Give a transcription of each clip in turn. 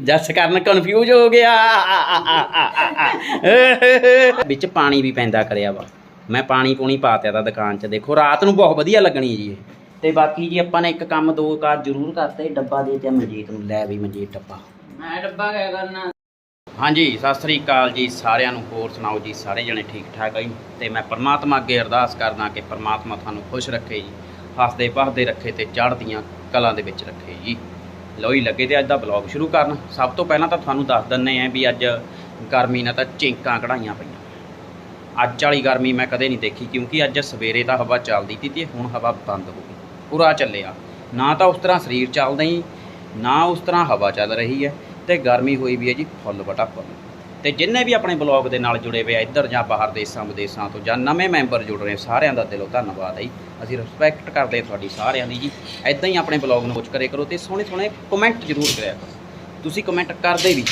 ਜੱਸ ਕਰਨ ਕਨਫਿਊਜ਼ ਹੋ ਗਿਆ। ਵਿੱਚ ਪਾਣੀ ਵੀ ਪੈਂਦਾ ਕਰਿਆ ਵਾ। ਮੈਂ ਪਾਣੀ ਪੂਣੀ ਪਾਤਿਆ ਤਾਂ ਦੁਕਾਨ 'ਚ। ਦੇਖੋ ਰਾਤ ਨੂੰ ਬਹੁਤ ਵਧੀਆ ਲੱਗਣੀ ਜੀ ਇਹ। ਤੇ ਬਾਕੀ ਜੀ ਆਪਾਂ ਨੇ ਇੱਕ ਕੰਮ ਦੋ ਕਾਰ ਜ਼ਰੂਰ ਕਰਤੇ ਡੱਬਾ ਦੇ ਤੇ ਮਨਜੀਤ ਨੂੰ ਲੈ ਵੀ ਮਨਜੀਤ ਡੱਬਾ। ਮੈਂ ਡੱਬਾ ਕਿਆ ਕਰਨਾ? ਹਾਂਜੀ ਸਤਿ ਸ੍ਰੀ ਅਕਾਲ ਜੀ ਸਾਰਿਆਂ ਨੂੰ। ਹੋਰ ਸੁਣਾਓ ਜੀ ਸਾਰੇ ਜਣੇ ਠੀਕ ਠਾਕ ਆ ਜੀ? ਤੇ ਮੈਂ ਪ੍ਰਮਾਤਮਾ ਅੱਗੇ ਅਰਦਾਸ ਕਰਦਾ ਕਿ ਪ੍ਰਮਾਤਮਾ ਤੁਹਾਨੂੰ ਖੁਸ਼ ਰੱਖੇ ਜੀ ਹੱਸਦੇ ਪਹਦੇ ਰੱਖੇ ਤੇ ਚੜ੍ਹਦੀਆਂ ਕਲਾਂ ਦੇ ਵਿੱਚ ਰੱਖੇ ਜੀ। ਲਓ ਜੀ, ਲੱਗੇ ਤੇ ਅੱਜ ਦਾ ਬਲੌਗ ਸ਼ੁਰੂ ਕਰਨ। ਸਭ ਤੋਂ ਪਹਿਲਾਂ ਤਾਂ ਤੁਹਾਨੂੰ ਦੱਸ ਦਿੰਨੇ ਆ ਵੀ ਅੱਜ ਗਰਮੀ ਨਾਲ ਤਾਂ ਚਿੰਕਾਂ ਕਢਾਈਆਂ ਪਈਆਂ। ਅੱਜ ਵਾਲੀ ਗਰਮੀ ਮੈਂ ਕਦੇ ਨਹੀਂ ਦੇਖੀ, ਕਿਉਂਕਿ ਅੱਜ ਸਵੇਰੇ ਤਾਂ ਹਵਾ ਚੱਲਦੀ ਸੀ ਤੇ ਹੁਣ ਹਵਾ ਬੰਦ ਹੋ ਗਈ। ਪੂਰਾ ਚੱਲਿਆ। ਨਾ ਤਾਂ ਉਸ ਤਰ੍ਹਾਂ ਸਰੀਰ ਚੱਲਦਾ ਹੀ ਨਾ ਉਸ ਤਰ੍ਹਾਂ ਹਵਾ ਚੱਲ ਰਹੀ ਹੈ ਤੇ ਗਰਮੀ ਹੋਈ ਵੀ ਹੈ ਜੀ ਫੁੱਲ ਬਟਾ ਫੁੱਲ ਤੇ ਜਿੰਨੇ ਵੀ ਆਪਣੇ ਬਲੌਗ ਦੇ ਨਾਲ ਜੁੜੇ ਹੋਏ ਆ ਇੱਧਰ ਜਾਂ ਬਾਹਰ ਦੇਸ਼ਾਂ ਵਿਦੇਸ਼ਾਂ ਤੋਂ ਜਾਂ ਨਵੇਂ ਮੈਂਬਰ ਜੁੜ ਰਹੇ ਸਾਰਿਆਂ ਦਾ ਦਿਲੋਂ ਧੰਨਵਾਦ ਹੈ ਜੀ। ਅਸੀਂ ਰਿਸਪੈਕਟ ਕਰਦੇ ਤੁਹਾਡੀ ਸਾਰਿਆਂ ਦੀ ਜੀ। ਐਦਾਂ ਹੀ ਆਪਣੇ ਬਲੌਗ ਨੂੰ ਪੁੱਛ ਕਰੇ ਕਰੋ ਤੇ ਸੋਹਣੇ ਸੋਹਣੇ ਕਮੈਂਟ ਜ਼ਰੂਰ ਕਰਿਆ ਕਰੋ। ਤੁਸੀਂ ਕਮੈਂਟ ਕਰਦੇ ਵੀ,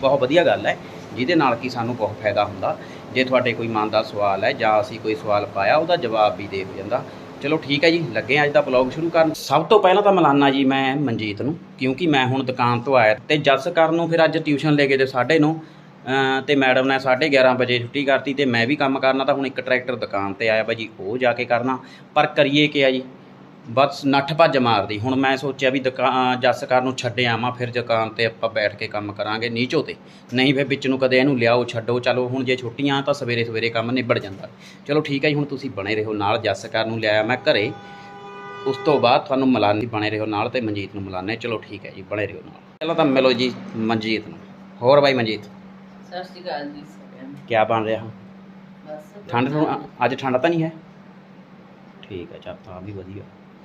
ਬਹੁਤ ਵਧੀਆ ਗੱਲ ਹੈ। ਜਿਹਦੇ ਨਾਲ ਕਿ ਸਾਨੂੰ ਬਹੁਤ ਫਾਇਦਾ ਹੁੰਦਾ। ਜੇ ਤੁਹਾਡੇ ਕੋਈ ਮਨ ਦਾ ਸਵਾਲ ਹੈ ਜਾਂ ਅਸੀਂ ਕੋਈ ਸਵਾਲ ਪਾਇਆ, ਉਹਦਾ ਜਵਾਬ ਵੀ ਦੇ ਹੋ ਜਾਂਦਾ। ਚਲੋ ਠੀਕ ਹੈ ਜੀ, ਲੱਗੇ ਹਾਂ ਅੱਜ ਦਾ ਬਲੌਗ ਸ਼ੁਰੂ ਕਰਨ। ਸਭ ਤੋਂ ਪਹਿਲਾਂ ਤਾਂ ਮਿਲਾਨਾ ਜੀ, ਮੈਂ ਮਨਜੀਤ ਨੂੰ, ਕਿਉਂਕਿ ਮੈਂ ਹੁਣ ਦੁਕਾਨ ਤੋਂ ਆਇਆ ਤੇ ਜੱਸ ਕਰਨ ਨੂੰ ਫਿਰ ਅੱਜ ਟਿਊਸ਼ਨ ਲੈ ਕੇ ਤੇ 9:30 ਤੇ ਮੈਡਮ ਨੇ 11:30 ਵਜੇ ਛੁੱਟੀ ਕਰਤੀ ਤੇ ਮੈਂ ਵੀ ਕੰਮ ਕਰਨਾ ਤਾਂ ਹੁਣ ਇੱਕ ਟਰੈਕਟਰ ਦੁਕਾਨ ਤੇ ਆਇਆ ਭਾਜੀ, ਉਹ ਜਾ ਕੇ ਕਰਨਾ। ਪਰ ਕਰੀਏ ਕਿ ਆ ਜੀ? ਬਸ ਨੱਠ ਭੱਜ ਮਾਰਦੀ। ਹੁਣ ਮੈਂ ਸੋਚਿਆ ਵੀ ਦੁਕਾਨ ਜੱਸ ਕਰ ਨੂੰ ਛੱਡ ਆਵਾਂ, ਫਿਰ ਦੁਕਾਨ ਤੇ ਆਪਾਂ ਬੈਠ ਕੇ ਕੰਮ ਕਰਾਂਗੇ ਨੀਚੋ ਤੇ। ਨਹੀਂ ਫਿਰ ਵਿੱਚ ਨੂੰ ਕਦੇ ਇਹਨੂੰ ਲਿਆਓ, ਛੱਡੋ, ਚਲੋ, ਹੁਣ ਜੇ ਛੁੱਟੀਆਂ ਤਾਂ ਸਵੇਰੇ ਸਵੇਰੇ ਕੰਮ ਨਿਬੜ ਜਾਂਦਾ। ਚਲੋ ਠੀਕ ਹੈ ਜੀ, ਹੁਣ ਤੁਸੀਂ ਬਣੇ ਰਹੋ ਨਾਲ, ਜੱਸ ਕਰ ਨੂੰ ਲਿਆਇਆ ਮੈਂ ਘਰੇ। ਉਸ ਤੋਂ ਬਾਅਦ ਤੁਹਾਨੂੰ ਮਿਲਾਨੀ ਬਣੇ ਰਹੋ ਨਾਲ ਤੇ ਮਨਜੀਤ ਨੂੰ ਮਿਲਾਨੇ ਚਲੋ ਠੀਕ ਹੈ ਜੀ, ਬਣੇ ਰਹੋ ਨਾਲ। ਚਲੋ ਤਾਂ ਮਿਲੋ ਜੀ, ਮਨਜੀਤ ਨੂੰ। ਹੋਰ ਬਾਈ ਮਨਜੀਤ। ਸਤਿ ਸ਼੍ਰੀ ਅਕਾਲ ਜੀ ਸਾਰਿਆਂ ਨੂੰ। ਕੀ ਬਣ ਰਿਹਾ ਬਸ ਠੰਡ ਨੂੰ ਅੱਜ ਠੰਡ ਤਾਂ ਨਹੀਂ ਹੈ? ਠੀਕ ਹੈ ਚੱਲ ਤਾਂ ਵੀ ਵਧੀਆ।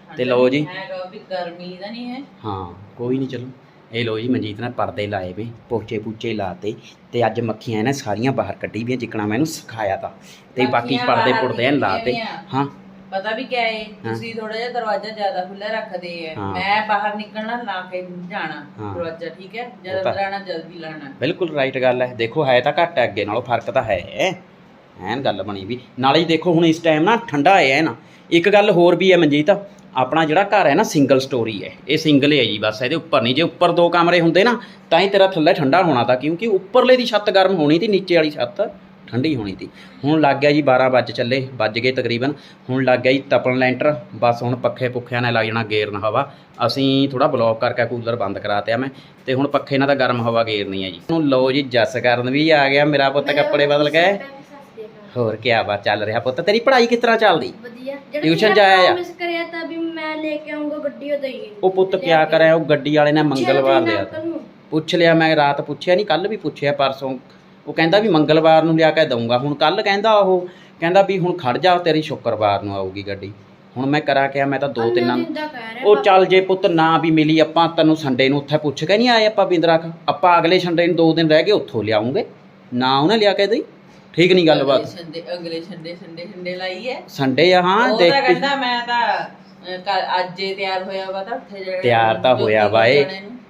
ਤੇ ਲਓ ਜੀ। ਹੈਗਾ ਵੀ ਗਰਮੀ ਦਾ ਨਹੀਂ ਹੈ। ਹਾਂ ਕੋਈ ਨਹੀਂ ਚਲੋ। ਇਹ ਲੋ ਜੀ ਮਨਜੀਤ ਨੇ ਪਰਦੇ ਲਾਏ ਵੇ ਪੋਚੇ ਪੂਚੇ ਲਾਤੇ ਤੇ ਅੱਜ ਮੱਖੀਆਂ ਨੇ ਸਾਰੀਆਂ ਬਾਹਰ ਕੱਢੀ ਵੀਆਂ ਜਿੱਕਣਾ ਮੈਂ ਇਹਨੂੰ ਸਿਖਾਇਆ ਤਾ। ਤੇ ਬਾਕੀ ਪਰਦੇ ਪੁਰਦੇ ਲਾਤੇ। ਹਾਂ। ਪਤਾ ਵੀ ਕਿਆ ਹਾਂ। ਤੁਸੀਂ ਥੋੜਾ ਜਿਹਾ ਦਰਵਾਜ਼ਾ ਜ਼ਿਆਦਾ ਖੁੱਲਾ ਰੱਖਦੇ ਹਾਂ। ਮੈਂ ਬਾਹਰ ਨਿਕਲਣਾ ਲਾ ਕੇ ਜਾਣਾ ਹਾਂ। ਦਰਵਾਜ਼ਾ ਠੀਕ ਹੈ? ਉਹ ਜਦ ਅੰਦਰ ਜਲਦੀ ਲਾਣਾ ਬਿਲਕੁਲ ਰਾਈਟ ਗੱਲ ਹੈ। ਦੇਖੋ ਹੈ ਤਾਂ ਘੱਟ ਹੈ ਅੱਗੇ ਨਾਲੋਂ ਫ਼ਰਕ ਤਾਂ ਹੈ। ਐਨ ਗੱਲ ਬਣੀ ਵੀ। ਨਾਲੇ ਹੀ ਦੇਖੋ ਹੁਣ ਇਸ ਟਾਈਮ ਨਾ ਠੰਡਾ ਹੈ ਨਾ ਇੱਕ ਗੱਲ ਹੋਰ ਵੀ ਹੈ ਮਨਜੀਤ ਆਪਣਾ ਜਿਹੜਾ ਘਰ ਹੈ ਨਾ ਸਿੰਗਲ ਸਟੋਰੀ ਹੈ। ਇਹ ਸਿੰਗਲ ਹੈ ਜੀ ਬਸ ਇਹਦੇ ਉੱਪਰ ਨਹੀਂ। ਜੇ ਉੱਪਰ ਦੋ ਕਮਰੇ ਹੁੰਦੇ ਨਾ ਤਾਂ ਹੀ ਤੇਰਾ ਥੱਲੇ ਠੰਡਾ ਹੋਣਾ ਤਾਂ ਕਿਉਂਕਿ ਉੱਪਰਲੇ ਦੀ ਛੱਤ ਗਰਮ ਹੋਣੀ ਤੇ ਨੀਚੇ ਵਾਲੀ ਛੱਤ। ਠੰਡੀ ਹੋਣੀ ਤੀ ਹੁਣ ਲੱਗ ਗਿਆ ਜੀ 12 ਵੱਜ ਚੱਲੇ ਵੱਜ ਗਏ ਤਕਰੀਬਨ। ਹੁਣ ਲੱਗ ਗਿਆ ਜੀ ਤਪਣ ਲੈਂਟਰ। ਬਸ ਹੁਣ ਪੱਖੇ ਪੁੱਖਿਆਂ ਨੇ ਲੱਗ ਜਾਣਾ ਗੇਰਨ ਹਵਾ। ਅਸੀਂ ਥੋੜਾ ਬਲੌਕ ਕਰਕੇ ਕੂਲਰ ਬੰਦ ਕਰਾਤਿਆ ਮੈਂ। ਤੇ ਹੁਣ ਪੱਖੇ ਨਾਲ ਤਾਂ ਗਰਮ ਹਵਾ ਗੇਰਨੀ ਹੈ ਜੀ। ਹੁਣ ਲਓ ਜੀ ਜੱਸ ਕਰਨ ਵੀ ਆ ਗਿਆ ਮੇਰਾ ਪੁੱਤ ਕੱਪੜੇ ਬਦਲ ਗਏ ਹੋਰ ਕੀ ਬਾਤ ਚੱਲ ਰਿਹਾ ਪੁੱਤ ਤੇਰੀ ਪੜ੍ਹਾਈ ਕਿਸ ਤਰ੍ਹਾਂ ਚੱਲਦੀ? ਵਧੀਆ। Tuition ਜਾਇਆ ਆ? ਮਿਸ ਕਰਿਆ ਤਾਂ ਵੀ ਮੈਂ ਲੈ ਕੇ ਆਉਂਗਾ ਗੱਡੀ ਉਹ ਦਈਏ ਉਹ ਪੁੱਤ ਕਿਆ ਕਰਿਆ ਉਹ ਗੱਡੀ ਵਾਲੇ ਨੇ ਮੰਗਲਵਾਰ ਲਿਆ ਤਾ। ਪੁੱਛ ਲਿਆ ਮੈਂ ਰਾਤ ਪੁੱਛਿਆ ਨਹੀਂ ਕੱਲ ਵੀ ਪੁੱਛਿਆ ਪਰਸੋਂ ਉਹ ਕਹਿੰਦਾ ਵੀ ਮੰਗਲਵਾਰ ਨੂੰ ਲਿਆ ਕੇ ਦਊਂਗਾ। ਹੁਣ ਕੱਲ ਕਹਿੰਦਾ ਉਹ ਕਹਿੰਦਾ ਵੀ ਹੁਣ ਖੜ ਜਾ ਤੇਰੀ ਸ਼ੁੱਕਰਵਾਰ ਨੂੰ ਆਊਗੀ ਗੱਡੀ। ਹੁਣ ਮੈਂ ਕਰਾਂ ਕਿਹਾ ਮੈਂ ਤਾਂ ਦੋ ਤਿੰਨਾਂ ਉਹ ਚੱਲ ਜੇ ਪੁੱਤ ਨਾ ਵੀ ਮਿਲੀ ਆਪਾਂ ਤੈਨੂੰ ਸੰਡੇ ਨੂੰ ਉੱਥੇ ਪੁੱਛ ਕੇ ਨਹੀਂ ਆਏ ਆਪਾਂ ਬਿੰਦਰਾ ਖ ਆਪਾਂ ਅਗਲੇ ਸੰਡੇ ਨੂੰ ਦੋ ਦਿਨ ਰਹਿ ਕੇ ਉੱਥੋਂ ਲਿਆਉਂਗੇ। ਨਾ ਉਹਨੇ ਲਿਆ ਕੇ ਦੇਈ। ਠੀਕ ਨਹੀਂ ਗੱਲਬਾਤ ਅਗਲੇ ਸੰਡੇ ਅਗਲੇ ਸੰਡੇ ਸੰਡੇ ਸੰਡੇ ਲਾਈ ਹੈ ਸੰਡੇ ਆ ਹਾਂ ਉਹ ਦੇਖ ਤਾਂ ਕੇ ਕਹਿੰਦਾ ਮੈਂ ਤਾਂ ਅੱਜ ਤਿਆਰ ਹੋਇਆ ਵਾ ਤਾਂ ਉੱਥੇ ਜਾਣਾ ਤਿਆਰ ਤਾਂ ਹੋਇਆ ਵਾ ਇਹ।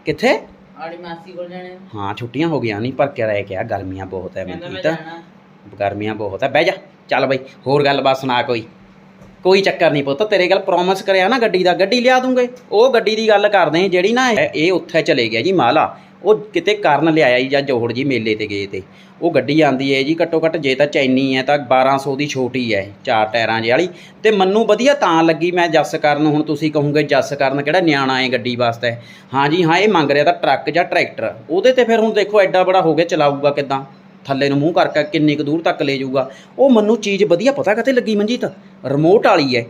ਕਿੱਥੇ? ਆੜੀ ਮਾਸੀ ਕੋਲ ਜਾਣੇ। ਨੂੰ। ਹਾਂ ਛੁੱਟੀਆਂ ਹੋ ਗਈਆਂ ਨਹੀਂ ਪਰ ਕੇ ਰਹਿ ਗਿਆ ਗਰਮੀਆਂ ਬਹੁਤ ਹੈ ਕਹਿੰਦਾ ਮੈਂ ਜਾਣਾ। ਗਰਮੀਆਂ ਬਹੁਤ ਹੈ ਬਹਿ ਜਾ ਚੱਲ ਬਈ ਹੋਰ ਗੱਲਬਾਤ ਸੁਣਾ ਕੋਈ। ਕੋਈ ਚੱਕਰ ਨਹੀਂ ਪੁੱਤ ਤੇਰੇ ਗੱਲ ਪ੍ਰੋਮਿਸ ਕਰਿਆ ਨਾ ਗੱਡੀ ਦਾ ਗੱਡੀ ਲਿਆ ਦੂੰਗੇ। ਉਹ ਗੱਡੀ ਦੀ ਗੱਲ ਕਰਦੇ ਹਾਂ ਜਿਹੜੀ ਨਾ ਇਹ ਇਹ ਉੱਥੇ ਚਲੇ ਗਿਆ ਜੀ ਮਾਲਾ। ਉਹ ਕਿਤੇ ਕਰਨ ਲਿਆਇਆ ਜੀ ਜਾਂ ਜੋਹੜ ਜੀ ਮੇਲੇ ਤੇ ਗਏ ਤੇ। ਉਹ ਗੱਡੀ ਆਂਦੀ ਹੈ ਜੀ, ਘੱਟੋ ਘੱਟ ਜੇ ਤਾਂ ਚੈਨੀ ਹੈ ਤਾਂ 1200 ਦੀ ਛੋਟੀ ਹੈ ਚਾਰ ਟਾਇਰਾਂ ਜੇ ਵਾਲੀ। ਤੇ ਮੈਨੂੰ ਵਧੀਆ ਤਾਂ ਲੱਗੀ ਮੈਂ ਜੱਸ ਕਰਨ, ਹੁਣ ਤੁਸੀਂ ਕਹੋਗੇ ਜੱਸ ਕਰਨ ਕਿਹੜਾ ਨਿਆਣਾ ਹੈ ਗੱਡੀ ਵਾਸਤੇ। ਹਾਂ ਜੀ, ਹਾਂ, ਇਹ ਮੰਗ ਰਿਹਾ ਤਾਂ ਟਰੱਕ ਜਾਂ ਟਰੈਕਟਰ। ਉਹਦੇ ਤੇ ਫਿਰ ਹੁਣ ਦੇਖੋ ਐਡਾ ਬੜਾ ਹੋ ਗਿਆ, ਚਲਾਊਗਾ ਕਿਦਾਂ? ਥੱਲੇ ਨੂੰ ਮੂੰਹ ਕਰਕੇ ਕਿੰਨੀ ਕੁ ਦੂਰ ਤੱਕ ਲੈ ਜਾਊਗਾ। ਉਹ ਮੈਨੂੰ ਚੀਜ਼ ਵਧੀਆ ਪਤਾ ਕਿਤੇ ਲੱਗੀ ਮਨਜੀਤ? ਰਿਮੋਟ ਵਾਲੀ ਹੈ